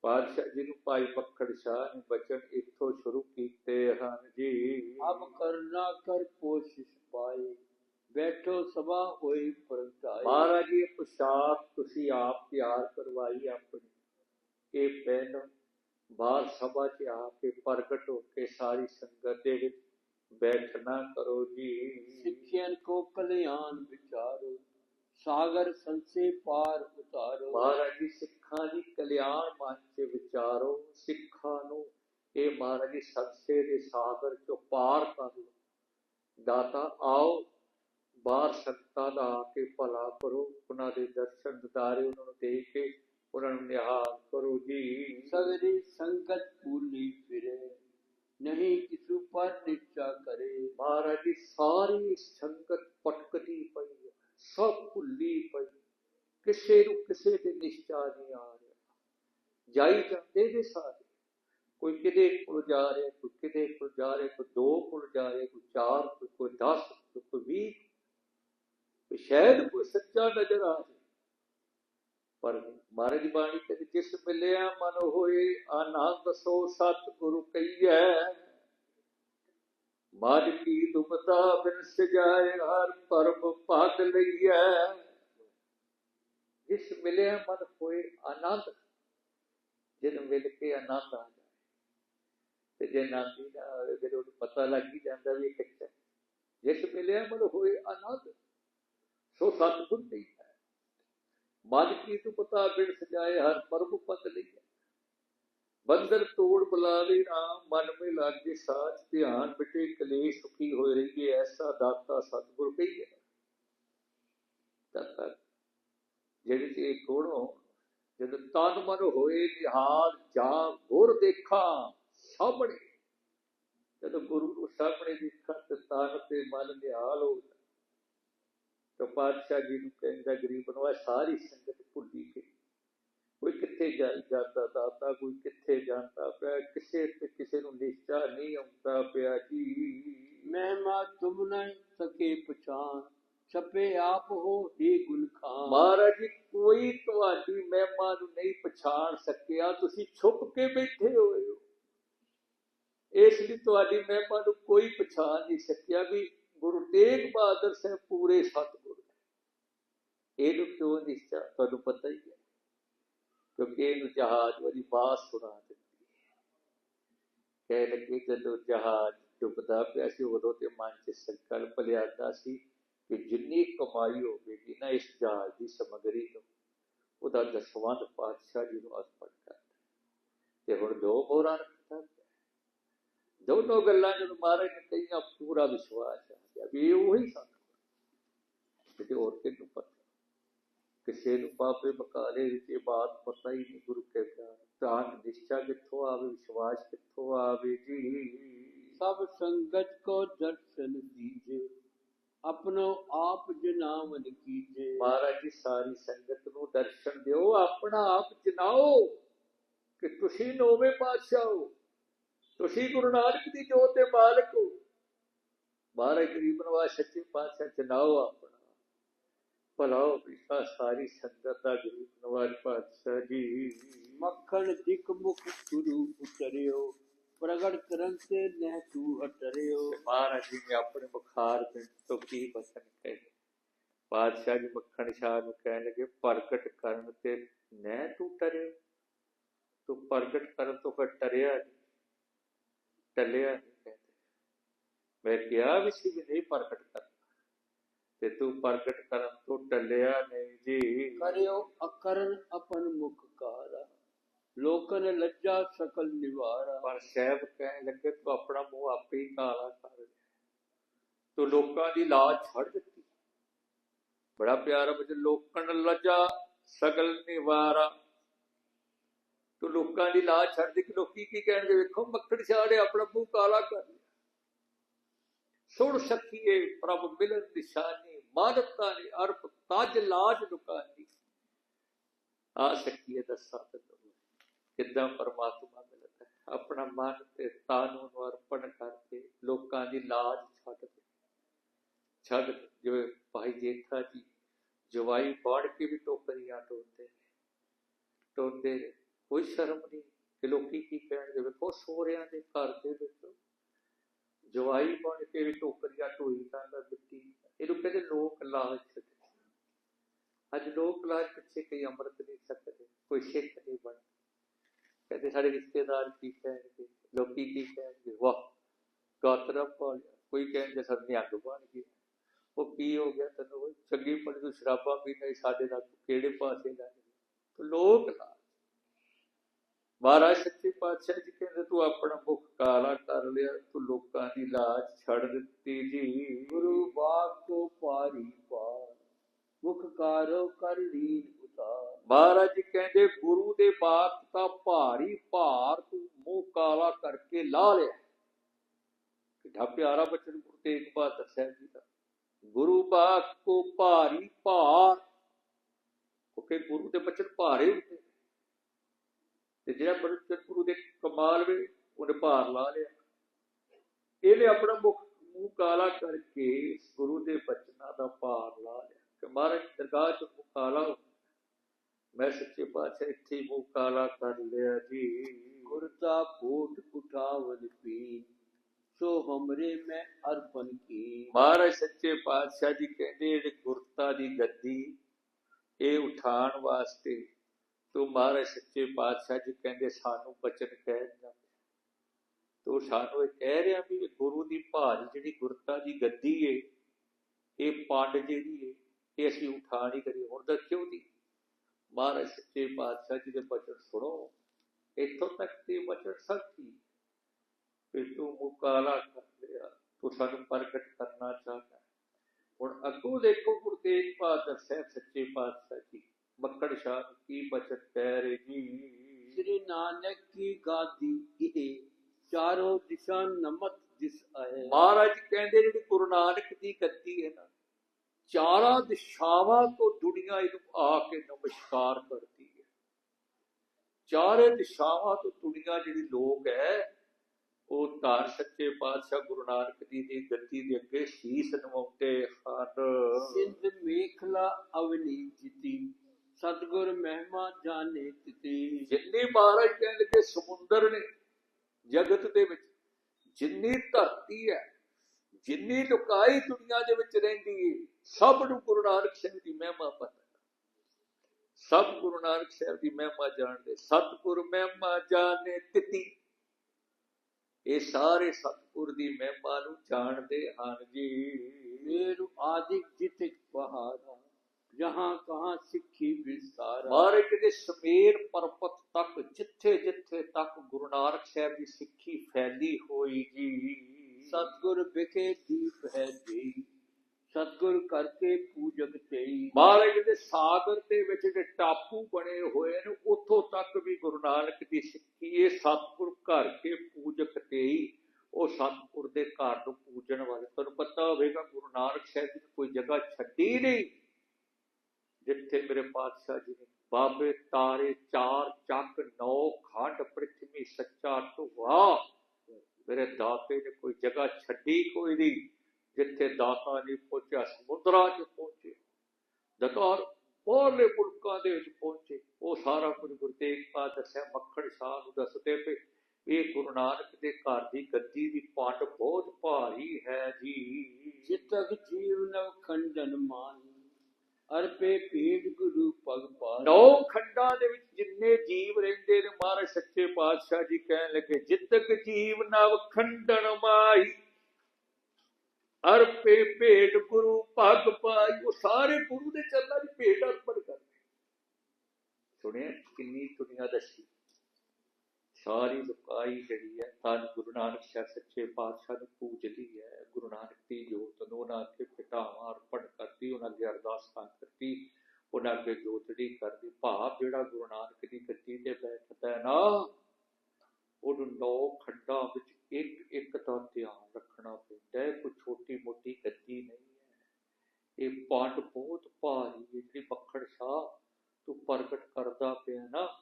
ਪਾਤਸ਼ਾਹ ਜੀ ਨੂੰ ਭਾਈ ਮੱਖਣ ਸ਼ਾਹ ਨੇ ਬਚਨ ਇੱਥੋਂ ਸ਼ੁਰੂ ਕੀਤੇ ਹਨ ਜੀ। ਅਬ ਕਰਨਾ ਕਰ ਕੋਸ਼ਿਸ਼ ਪਾਏ ਬੈਠੋ ਸਭਾ ਹੋਈ ਪਰਤਾਏ ਮਹਾਰਾਜ ਜੀ ਪੁਸ਼ਾਕ ਤੁਸੀਂ ਆਪ ਤਿਆਰ ਕਰਵਾਈ ਆਪਣੀ। ਇਹ ਪਹਿਨ ਬਾਹਰ ਸਭਾ 'ਚ ਆ ਕੇ ਪ੍ਰਗਟ ਹੋ ਕੇ ਸਾਰੀ ਸੰਗਤ ਦੇ ਵਿੱਚ ਬੈਠਣਾ ਕਰੋ ਜੀ। ਸਿੱਖਿਆਨ ਕੋ ਕਲਿਆਣ ਵਿਚਾਰੋ ਸਾਗਰ ਸੰਸੇ ਪਾਰ ਉਤਾਰੋ। ਮਹਾਰਾਜ ਜੀ ਸਿੱਖਾਂ ਦੀ ਕਲਿਆਣ ਮਨ 'ਚ ਵਿਚਾਰੋ। ਸਿੱਖਾਂ ਨੂੰ ਇਹ ਮਹਾਰਾਜ ਜੀ ਸਤਸੇ ਦੇ ਸਾਗਰ 'ਚੋਂ ਪਾਰ ਕਰ ਲਓ। ਦਾਤਾ ਆਓ ਬਾਹਰ ਸੰਗਤਾਂ ਦਾ ਆ ਕੇ ਭਲਾ ਕਰੋ। ਉਹਨਾਂ ਦੇ ਦਰਸ਼ਨ ਦਿਦਾਰੇ ਉਹਨਾਂ ਨੂੰ ਦੇ ਕੇ ਉਹਨਾਂ ਨੂੰ ਨਿਹਾਲ ਕਰੋ ਜੀ ਸਗਰੀ ਸੰਗਤ ਭੂਲੀ ਫਿਰੇ ਨਹੀਂ ਕਿਸੂ ਪਰ ਨਿਚਾ ਕਰੇ ਮਹਾਰਾਜ ਜੀ ਸਾਰੀ ਸੰਗਤ ਪਟਕਦੀ ਪਈ ਹੈ ਸਭ ਭੁੱਲੀ ਪਈ ਕਿਸੇ ਨੂੰ ਕਿਸੇ ਤੇ ਨਿਸ਼ਚਾ ਨਹੀਂ ਆ ਰਿਹਾ ਜਾਈ ਜਾਂਦੇ ਨੇ ਸਾਰੇ ਕੋਈ ਕਿਤੇ ਕੋਲ ਜਾ ਰਿਹਾ ਕੋਈ ਕਿਤੇ ਕੋਲ ਜਾ ਰਿਹਾ ਕੋਈ ਦੋ ਕੋਲ ਜਾ ਰਿਹਾ ਕੋਈ ਚਾਰ ਕੋਈ ਕੋਈ 10 ਕੋਈ ਕੋਈ 20 ਕੋਈ ਸ਼ਾਇਦ ਕੋਈ ਸੱਚਾ ਨਜ਼ਰ ਆ ਜਾਏ ਪਰ ਮਹਾਰਾਜ ਦੀ ਬਾਣੀ ਕਹਿੰਦੀ ਜਿਸ ਮਿਲਿਆ ਮਨ ਹੋਏ ਆਨੰਦ ਸੋ ਸਤ ਗੁਰੂ ਕਈਐ ਮਨ ਕੀ ਦੁਬਤਾ ਬਿਨ ਸਜਾਏ ਹਰ ਪਰਮ ਭਾਗ ਲਈਐ। ਜਿਸ ਮਿਲਿਆ ਮਨ ਹੋਏ ਆਨੰਦ ਜਿਹਨੂੰ ਮਿਲ ਕੇ ਆਨੰਦ ਆ ਜਾਏ। ਤੇ ਜੇ ਆਨੰਦ ਹੀ ਨਾ ਪਤਾ ਲੱਗ ਹੀ ਜਾਂਦਾ ਵੀ ਇਹ ਕੱਚਾ ਜਿਸ ਮਿਲਿਆ ਮਨ ਹੋਏ ਆਨੰਦ, ਸੋ ਸਤਿਗੁਰ ਨਹੀਂ ਹੈ ਮਨ ਕੀ ਦੁਬਤਾ ਬਿਨ ਸਜਾਏ, ਹਰ ਪਰਮ ਪਦ ਲਈਐ ਬੰਦਰ ਤੋੜ ਬੁਲਾਵੇ ਰਾਮ, ਮਨ ਮੇ ਲਾਗੇ ਸਾਚ ਧਿਆਨ ਬਿਟੇ ਕਲੇਸ਼ ਸੁਖੀ ਹੋਏ ਰਹੀਏ, ਐਸਾ ਦਾਤਾ ਸਤਿਗੁਰ ਕਹੀਏ ਦਾਤਾ, ਜਿਹੜੀ ਤੇ ਇਹ ਜਦ ਤਨ ਮਨ ਹੋਏ ਨਿਹਾਲ, ਜਾ ਗੁਰ ਦੇਖਾਂ ਸਾਹਮਣੇ। ਜਦ ਗੁਰੂ ਨੂੰ ਸਾਹਮਣੇ ਦੇਖਾਂ, ਤੇ ਤਨ ਤੇ ਮਨ ਨਿਹਾਲ ਹੋ ਜਾਂਦਾ। ਤਾਂ ਪਾਤਸ਼ਾਹ ਜੀ ਨੂੰ ਕਹਿੰਦਾ ਗਰੀਬ ਨੂੰ ਸਾਰੀ ਸੰਗਤ ਭੁੱਲੀ ਗਈ। ਕੋਈ ਕਿੱਥੇ ਜਾਂਦਾ ਦਾਤਾ ਕੋਈ ਕਿੱਥੇ ਜਾਂਦਾ ਪਿਆ ਕਿਸੇ ਤੇ ਕਿਸੇ ਨੂੰ ਨਿਸ਼ਚਾ ਨਹੀਂ ਆਉਂਦਾ ਪਿਆ ਜੀ। ਮਹਿਮਾ ਤੁਮ ਨਹੀਂ ਸਕੇ ਪਛਾਨ ਛਪੇ ਆਪ ਹੋ ਹੀ ਗੁਣ ਖਾਨ ਮਹਾਰਾਜ ਜੀ ਕੋਈ ਤੁਹਾਡੀ ਮਹਿਮਾ ਨੂੰ ਨਹੀਂ ਪਛਾਣ ਸਕਿਆ ਤੁਸੀਂ ਛੁਪ ਕੇ ਬੈਠੇ ਹੋਏ ਹੋ। ਇਸ ਲਈ ਤੁਹਾਡੀ ਮਹਿਮਾ ਨੂੰ ਕੋਈ ਪਛਾਣ ਨਹੀਂ ਸਕਿਆ ਵੀ ਗੁਰੂ ਤੇਗ ਬਹਾਦਰ ਸਾਹਿਬ ਪੂਰੇ ਸਤਿਗੁਰ ਨੇ। ਇਹਨੂੰ ਕਿਉਂ ਨਿਸ਼ਚਾ ਤੁਹਾਨੂੰ ਪਤਾ ਹੀ ਹੈ। ਕਿਉਂਕਿ ਇਹਨੂੰ ਜਹਾਜ਼ ਵਾਲੀ ਬਾਤ ਸੁਣਾ ਦਿੱਤੀ ਕਹਿ ਲੱਗੇ ਜਦੋਂ ਜਹਾਜ਼ ਡੁੱਬਦਾ ਪਿਆ ਸੀ, ਉਦੋਂ ਤੇ ਮਨ 'ਚ ਸੰਕਲਪ ਲਿਆਦਾ ਸੀ ਕਿ ਜਿੰਨੀ ਕਮਾਈ ਹੋਵੇਗੀ ਨਾ ਇਸ ਜਹਾਜ਼ ਦੀ ਸਮਗਰੀ ਤੋਂ, ਉਹਦਾ ਦਸਵੰਧ ਪਾਤਸ਼ਾਹ ਜੀ ਨੂੰ ਅਰਪਣ ਕਰਦਾ ਤੇ ਹੁਣ ਦੋ ਬੋਰਾਂ ਰੱਖਦਾ ਦੋਨੋਂ ਗੱਲਾਂ ਜਦੋਂ ਮਹਾਰਾਜ ਨੇ ਕਹੀਆਂ ਪੂਰਾ ਵਿਸ਼ਵਾਸ ਆ ਗਿਆ ਵੀ ਇਹ ਉਹੀ ਸਤਿਗੁਰ ਤੇ ਹੋਰ ਕਿਹਨੂੰ ਪਤਾ? ਕਿਸੇ ਨੂੰ ਪਾਪੇ ਬਕਾਲੇ ਵਿੱਚ ਇਹ ਬਾਤ ਪਤਾ ਹੀ ਨਹੀਂ ਗੁਰੂ ਕੇ ਪਿਆਰ ਤਾਂ ਨਿਸ਼ਚਾ ਕਿੱਥੋਂ ਆਵੇ ਵਿਸ਼ਵਾਸ ਕਿੱਥੋਂ ਆਵੇ? ਜੀ। ਸਭ ਸੰਗਤ ਕੋ ਦਰਸ਼ਨ ਦੀਜੇ ਆਪਣੋ ਆਪ ਜਨਾਵਨ ਕੀਜੇ। ਮਹਾਰਾਜ ਜੀ ਸਾਰੀ ਸੰਗਤ ਨੂੰ ਦਰਸ਼ਨ ਦਿਓ ਆਪਣਾ ਆਪ ਜਨਾਓ ਕਿ ਤੁਸੀਂ ਨੌਵੇਂ ਪਾਤਸ਼ਾਹ ਹੋ। ਤੁਸੀਂ ਗੁਰੂ ਨਾਨਕ ਦੀ ਜੋਤ ਦੇ ਮਾਲਕ ਹੋ। ਮਹਾਰਾਜ ਗਰੀਬ ਨਵਾਜ ਸੱਚੇ ਪਾਤਸ਼ਾਹ ਜਨਾਓ ਆਪਣਾ। ਭਲਾਓ ਪਿਛਾ ਸਾਰੀ ਸੰਗਤ ਦਾ ਗਰੀਬ ਨਵਾਜ ਪਾਤਸ਼ਾਹ ਜੀ। ਮੱਖਣ ਦਿਕ ਮੁਖ ਗੁਰੂ ਉਤਰਿਓ ਪ੍ਰਗਟ ਕਰਨ ਤੇ ਨਹਿ ਤੂ ਹਟਰਿਓ। ਤੇ ਮਹਾਰਾਜ ਜੀ ਨੇ ਆਪਣੇ ਬੁਖਾਰ ਤੋਂ ਕੀ ਬਸਨ ਕਹੇ? ਪਾਤਸ਼ਾਹ ਜੀ ਮੱਖਣ ਸ਼ਾਹ ਨੂੰ ਕਹਿਣ ਲੱਗੇ ਪ੍ਰਗਟ ਕਰਨ ਤੇ ਨਹਿ ਤੂੰ ਟਰਿਓ। ਤੂੰ ਪ੍ਰਗਟ ਕਰਨ ਤੋਂ ਫਿਰ ਟਰਿਆ ਨੀ, ਟਲਿਆ ਕਹਿੰਦੇ। ਮੈਂ ਕਿਹਾ ਵੀ ਸੀ ਵੀ ਨਹੀਂ ਪ੍ਰਗਟ ਕਰਨਾ। ਤੇ ਤੂੰ ਪ੍ਰਗਟ ਕਰਨ ਤੋਂ ਟਲਿਆ ਨਹੀਂ ਜੀ। ਕਰਿਓ ਅਕਰਨ ਅਪਨ ਮੁਖ ਕਾਰਾ। ਲੋਕਨ ਲੱਜਾ ਸਕਲ ਨਿਵਾਰਾ। ਪਰ ਸਾਹਿਬ ਕਹਿਣ ਲੱਗੇ ਤੂੰ ਆਪਣਾ ਮੂੰਹ ਆਪੇ ਹੀ ਕਾਲਾ ਕਰ ਤੂੰ ਲੋਕਾਂ ਦੀ ਲਾਜ ਛੱਡ ਦਿੱਤੀ। ਬੜਾ ਪਿਆਰਾ ਬਚ ਲੋਕਣ ਲੱਜਾ ਸਗਲ ਨਿਵਾਰਾ। ਤੂੰ ਲੋਕਾਂ ਦੀ ਲਾਜ ਛੱਡ ਦਿੱਤੀ ਲੋਕੀ ਕੀ ਕਹਿਣਗੇ? ਵੇਖੋ, ਮੱਖਣ ਛਾੜੇ ਆਪਣਾ ਮੂੰਹ ਕਾਲਾ ਕਰ ਸੁਣ ਸਕੀਏ ਪ੍ਰਭ ਮਿਲਨ ਨਿਸ਼ਾਨੀ, ਮਾਨਤਾ ਨੇ ਅਰਪ ਤਜ ਲਾਜ ਲੁਕਾਨੀ ਆ ਸਕੀਏ ਦੱਸਾਂ ਤੈਨੂੰ ਕਿੱਦਾਂ ਪਰਮਾਤਮਾ ਮਿਲਦਾ ਹੈ? ਆਪਣਾ ਮਨ ਤੇ ਤਨ ਨੂੰ ਅਰਪਣ ਕਰਕੇ ਲੋਕਾਂ ਦੀ ਲਾਜ ਛੱਡ ਦੇ। ਛੱਡ ਜਿਵੇਂ ਭਾਈ ਜੇਠਾ ਜੀ ਜਵਾਈ ਬਾੜ ਕੇ ਵੀ ਟੋਕਰੀਆਂ ਢੋਂਦੇ ਨੇ। ਢੋਂਦੇ ਨੇ। ਕੋਈ ਸ਼ਰਮ ਨਹੀਂ ਕਿ ਲੋਕੀ ਕੀ ਕਹਿਣਗੇ? ਵੇਖੋ ਸੋਹਰਿਆਂ ਦੇ ਘਰ ਦੇ ਵਿੱਚ ਜਵਾਈ ਬਣ ਕੇ ਟੋਕਰੀਆਂ ਢੋਈ ਜਾਂਦਾ ਮਿੱਟੀ ਇਹਨੂੰ ਕਹਿੰਦੇ ਲੋਕ ਲਾਲਚ ਅੱਜ ਲੋਕ ਲਾਲਚ ਪਿੱਛੇ ਕਈ ਅੰਮ੍ਰਿਤ ਨਹੀਂ ਸਕਦੇ ਕੋਈ ਸਿੱਖ ਨਹੀਂ ਬਣ ਕਹਿੰਦੇ ਸਾਡੇ ਰਿਸ਼ਤੇਦਾਰ ਕੀ ਕਹਿਣਗੇ? ਲੋਕੀ ਕੀ ਕਹਿਣਗੇ? ਵਾਹ, ਗਾਤਰਾ ਪਾ ਕੋਈ ਕਹਿੰਦੇ ਸਰ ਅੱਗ ਬਣ ਗਏ ਉਹ ਕੀ ਹੋ ਗਿਆ ਤੈਨੂੰ? ਚੰਗੀ ਪੜੀ ਤੂੰ ਸ਼ਰਾਬਾਂ ਪੀਂਦਾ ਸਾਡੇ ਨਾਲ ਕਿਹੜੇ ਪਾਸੇ ਲੱਗ ਲੋਕ ਲਾਲਚ। ਮਹਾਰਾਜ ਸੱਚੇ ਪਾਤਸ਼ਾਹ ਜੀ ਕਹਿੰਦੇ ਤੂੰ ਆਪਣਾ ਮੁਖ ਕਾਲਾ ਕਰ ਲਿਆ ਤੂੰ ਲੋਕਾਂ ਦੀ ਲਾਜ ਛੱਡ ਦਿੱਤੀ ਜੀ। ਗੁਰੂ ਬਾਗ ਕੋ ਪਾਰੀ ਪਾਰ ਮੁਖ ਕਾਰੋ ਕਰ ਲੀਨ ਉਤਾਰ। ਮਹਾਰਾਜ ਜੀ ਕਹਿੰਦੇ ਗੁਰੂ ਦੇ ਬਾਤ ਦਾ ਭਾਰੀ ਭਾਰ ਤੂੰ ਮੂੰਹ ਕਾਲਾ ਕਰਕੇ ਲਾ ਲਿਆ। ਕਿੱਡਾ ਪਿਆਰਾ ਬਚਨ ਗੁਰੂ ਤੇਗ ਬਹਾਦਰ ਸਾਹਿਬ ਜੀ ਦਾ। ਗੁਰੂ ਬਾਤ ਕੋ ਭਾਰੀ ਭਾਰ ਕਿਉਂਕਿ ਗੁਰੂ ਦੇ ਬਚਨ ਭਾਰੇ ਹੁੰਦੇ। ਤੇ ਜਿਹੜਾ ਬਚਨ ਗੁਰੂ ਦੇ ਕਮਾਲ ਵੇ, ਉਹਨੇ ਭਾਰ ਲਾ ਲਿਆ। ਇਹਨੇ ਆਪਣਾ ਮੁਖ ਮੂੰਹ ਕਾਲਾ ਕਰਕੇ ਗੁਰੂ ਦੇ ਬਚਨਾਂ ਦਾ ਭਾਰ ਲਾ ਲਿਆ। ਕਿ ਮਹਾਰਾਜ ਦਰਗਾਹ ਚ ਮੂੰਹ ਕਾਲਾ ਮੈਂ ਸੱਚੇ ਪਾਤਸ਼ਾਹ, ਇੱਥੇ ਮੂੰਹ ਕਾਲਾ ਕਰ ਲਿਆ ਜੀ। ਗੁਰਤਾ ਫੂਟ ਉਠਾਵਨ ਪੀ ਸੋ ਹਮਰੇ ਮੈਂ ਅਰਪਣ ਕੀ। ਮਹਾਰਾਜ ਸੱਚੇ ਪਾਤਸ਼ਾਹ ਜੀ ਕਹਿੰਦੇ ਜਿਹੜੇ ਗੁਰਤਾ ਦੀ ਗੱਦੀ, ਇਹ ਉਠਾਣ ਵਾਸਤੇ ਤੂੰ ਮਹਾਰਾਜ ਸੱਚੇ ਪਾਤਸ਼ਾਹ ਜੀ ਕਹਿੰਦੇ, ਸਾਨੂੰ ਬਚਨ ਕਹਿ ਜਾ ਤੂੰ ਸਾਨੂੰ ਇਹ ਕਹਿ ਰਿਹਾ ਵੀ ਗੁਰੂ ਦੀ ਭਾਜ ਜਿਹੜੀ ਗੁਰਤਾ ਦੀ ਗੱਦੀ ਏ, ਇਹ ਪੰਡ ਜਿਹੜੀ ਏ, ਇਹ ਅਸੀਂ ਉਠਾ ਨਹੀਂ ਕਰੀ ਹੁਣ ਤਾਂ ਕਿਉਂ ਦੀ ਮਹਾਰਾਜ ਸੱਚੇ ਪਾਤਸ਼ਾਹ ਜੀ ਦੇ ਬਚਨ ਸੁਣੋ। ਇੱਥੋਂ ਤੱਕ ਤੇ ਬਚਨ ਸੱਚੀ ਕਿ ਤੂੰ ਮੁਕਾਲਾ ਕਰ ਲਿਆ। ਤੂੰ ਸਾਨੂੰ ਪ੍ਰਗਟ ਕਰਨਾ ਚਾਹਦਾ ਹੁਣ ਅੱਗੋਂ ਦੇਖੋ ਗੁਰੂ ਤੇਗ ਬਹਾਦਰ ਸਾਹਿਬ ਸੱਚੇ ਪਾਤਸ਼ਾਹ ਜੀ। ਮੱਕੜ ਸ਼ਾਹ ਕੀ ਕਹਿ ਰਹੇ? ਜੀ ਸ੍ਰੀ ਨਾਨਕ ਕੀ ਗਾਦੀ ਇਹ ਚਾਰੋਂ ਦਿਸ਼ਾ ਨਮਤ ਜਿਸ ਆਏ। ਮਹਾਰਾਜ ਕਹਿੰਦੇ ਜਿਹੜੀ ਗੁਰੂ ਨਾਨਕ ਦੀ ਗੱਦੀ ਹੈ ਨਾ। ਚਾਰਾਂ ਦਿਸ਼ਾਵਾਂ ਤੋਂ ਦੁਨੀਆ ਇਹਨੂੰ ਆ ਕੇ ਨਮਸਕਾਰ ਕਰਦੀ ਹੈ। ਚਾਰੇ ਦਿਸ਼ਾਵਾਂ ਤੋਂ ਦੁਨੀਆ ਜਿਹੜੀ ਲੋਕ ਹੈ ਉਹ ਧੰਨ ਸੱਚੇ ਪਾਤਸ਼ਾਹ ਗੁਰੂ ਨਾਨਕ ਜੀ ਦੀ ਗੱਦੀ ਦੇ ਅੱਗੇ ਸੀਸ ਨਵਾਉਂਦੇ ਹਨ। ਸਿੰਧ ਮੇਖਲਾ ਅਵਨੀ ਜਿਤੀ। ਸਤਗੁਰ ਮਹਿਮਾ ਜਾਣੇ ਤਿਤੀ। ਜਿੰਨੀ ਮਹਾਰਾਜ ਕਹਿੰਦੇ ਕਿ ਸਮੁੰਦਰ ਨੇ ਜਗਤ ਦੇ ਵਿੱਚ ਜਿੰਨੀ ਧਰਤੀ ਹੈ ਜਿੰਨੀ ਲੁਕਾਈ ਦੁਨੀਆ ਦੇ ਵਿੱਚ ਰਹਿੰਦੀ ਹੈ ਸਭ ਨੂੰ ਗੁਰੂ ਨਾਨਕ ਸਾਹਿਬ ਦੀ ਮਹਿਮਾ ਪਤਾ ਸਭ ਗੁਰੂ ਨਾਨਕ ਸਾਹਿਬ ਦੀ ਮਹਿਮਾ ਜਾਣਦੇ ਸਤਿਗੁਰ ਮਹਿਮਾ ਜਾਣੇ ਤਿਤੀ। ਇਹ ਸਾਰੇ ਸਤਿਗੁਰ ਦੀ ਮਹਿਮਾ ਨੂੰ ਜਾਣਦੇ ਹਨ ਜੀ। ਮੇਰੂ ਆਦਿਕ ਜਿਤਿਕ ਪਹਾੜਾ ਜਹਾਂ ਕਹਾਂ ਸਿੱਖੀ ਵਿਸਾਰਾ ਮਹਾਰਾਜ ਕਹਿੰਦੇ ਸਮੇਰ ਪਰਬਤ ਤੱਕ ਜਿੱਥੇ ਜਿੱਥੇ ਤੱਕ ਗੁਰੂ ਨਾਨਕ ਸਾਹਿਬ ਦੀ ਸਿੱਖੀ ਫੈਲੀ ਹੋਈ ਜੀ ਸਤਗੁਰ ਵਿਖੇ ਦੀਪ ਹੈ ਜੀ ਸਤਗੁਰ ਕਰਕੇ ਪੂਜਕ ਤੇਈ। ਮਹਾਰਾਜ ਦੇ ਸਾਗਰ ਦੇ ਵਿੱਚ ਜਿਹੜੇ ਟਾਪੂ ਬਣੇ ਹੋਏ ਨੇ ਉੱਥੋਂ ਤੱਕ ਵੀ ਗੁਰੂ ਨਾਨਕ ਦੀ ਸਿੱਖੀ ਇਹ ਸਤਿਗੁਰ ਘਰ ਕੇ ਪੂਜਕ ਤੇ ਉਹ ਸਤਿਗੁਰ ਦੇ ਘਰ ਨੂੰ ਪੂਜਣ ਵਾਲੇ। ਤੁਹਾਨੂੰ ਪਤਾ ਹੋਵੇਗਾ ਗੁਰੂ ਨਾਨਕ ਸਾਹਿਬ ਨੇ ਕੋਈ ਜਗ੍ਹਾ ਛੱਡੀ ਨਹੀਂ। ਜਿੱਥੇ ਮੇਰੇ ਪਾਤਸ਼ਾਹ ਜੀ ਨੇ, ਬਾਬੇ ਤਾਰੇ ਚਾਰ ਚੱਕ ਨੌ ਖੰਡ ਪ੍ਰਿਥਵੀ ਸੱਚਾ ਢੁਆ ਮੇਰੇ ਦਾਤੇ ਨੇ ਕੋਈ ਜਗ੍ਹਾ ਛੱਡੀ ਕੋਈ ਨਹੀਂ, ਜਿੱਥੇ ਦਾਤਾ ਨਹੀਂ ਪਹੁੰਚਿਆ, ਸਮੁੰਦਰਾਂ 'ਚ ਪਹੁੰਚੇ। ਦਤਾਰ ਬਾਹਰਲੇ ਮੁਲਕਾਂ ਦੇ ਵਿੱਚ ਪਹੁੰਚੇ। ਉਹ ਸਾਰਾ ਕੁਝ ਗੁਰੂ ਤੇਗ ਬਹਾਦਰ ਦੱਸਿਆ ਮੱਖਣ ਸ਼ਾਹ ਨੂੰ ਦੱਸਦੇ ਪਏ, ਇਹ ਗੁਰੂ ਨਾਨਕ ਦੇ ਘਰ ਦੀ ਗੱਦੀ ਦੀ ਪੰਡ ਬਹੁਤ ਭਾਰੀ ਹੈ ਜੀ। ਜਿਤਕ ਜੀਵ ਨਵ ਖੰਡਨ ਮਾਨ ਅਰਪੇ ਭੇਦ ਗੁਰੂ ਪਗ ਪਾਰ ਨੌ ਖੰਡਾਂ ਦੇ ਵਿੱਚ ਜਿੰਨੇ ਜੀਵ ਰਹਿੰਦੇ ਨੇ, ਮਹਾਰਾਜ ਸੱਚੇ ਪਾਤਸ਼ਾਹ ਜੀ ਕਹਿਣ ਲੱਗੇ, ਜਿੱਤਕ ਜੀਵ ਨਵ ਖੰਡਣ ਮਾਈ ਅਰਪੇ ਭੇਟ ਗੁਰੂ ਭਗ ਪਾਈ ਉਹ ਸਾਰੇ ਗੁਰੂ ਦੇ ਚਰਨਾਂ ਦੀ ਭੇਟ ਅਰਪਣ ਕਰਦੇ ਸੁਣਿਆ? ਕਿੰਨੀ ਦੁਨੀਆ ਦੱਸੀ। ਸਾਰੀ ਲੁਕਾਈ ਜਿਹੜੀ ਹੈ ਤਾਂ ਗੁਰੂ ਨਾਨਕ ਸਾਹਿਬ ਸੱਚੇ ਪਾਤਸ਼ਾਹ ਨੂੰ ਪੂਜਦੀ ਹੈ। ਗੁਰੂ ਨਾਨਕ ਦੀ ਜੋਤ ਨੂੰ ਉਹਨਾਂ ਅੱਗੇ ਪਿਟਾਵਾਂ ਅਰਪਣ ਕਰਦੀ, ਉਹਨਾਂ ਅੱਗੇ ਅਰਦਾਸਾਂ ਕਰਦੀ, ਉਹਨਾਂ ਅੱਗੇ ਜੋਤੜੀ ਕਰਦੀ। ਭਾਵ ਜਿਹੜਾ ਗੁਰੂ ਨਾਨਕ ਦੀ ਗੱਦੀ ਤੇ ਬੈਠਦਾ ਹੈ ਨਾ, ਉਹਨੂੰ ਨੌ ਖੰਡਾਂ ਵਿੱਚ ਇੱਕ ਇੱਕ ਦਾ ਧਿਆਨ ਰੱਖਣਾ ਪੈਂਦਾ ਹੈ, ਕੋਈ ਛੋਟੀ ਮੋਟੀ ਗੱਦੀ ਨਹੀਂ ਹੈ। ਇਹ ਪਾਠ ਬਹੁਤ ਭਾਰੀ ਹੈ, ਜਿਹੜੀ ਮੱਖਣ ਸ਼ਾਹ ਤੂੰ ਪ੍ਰਗਟ ਕਰਦਾ ਪਿਆ ਨਾ,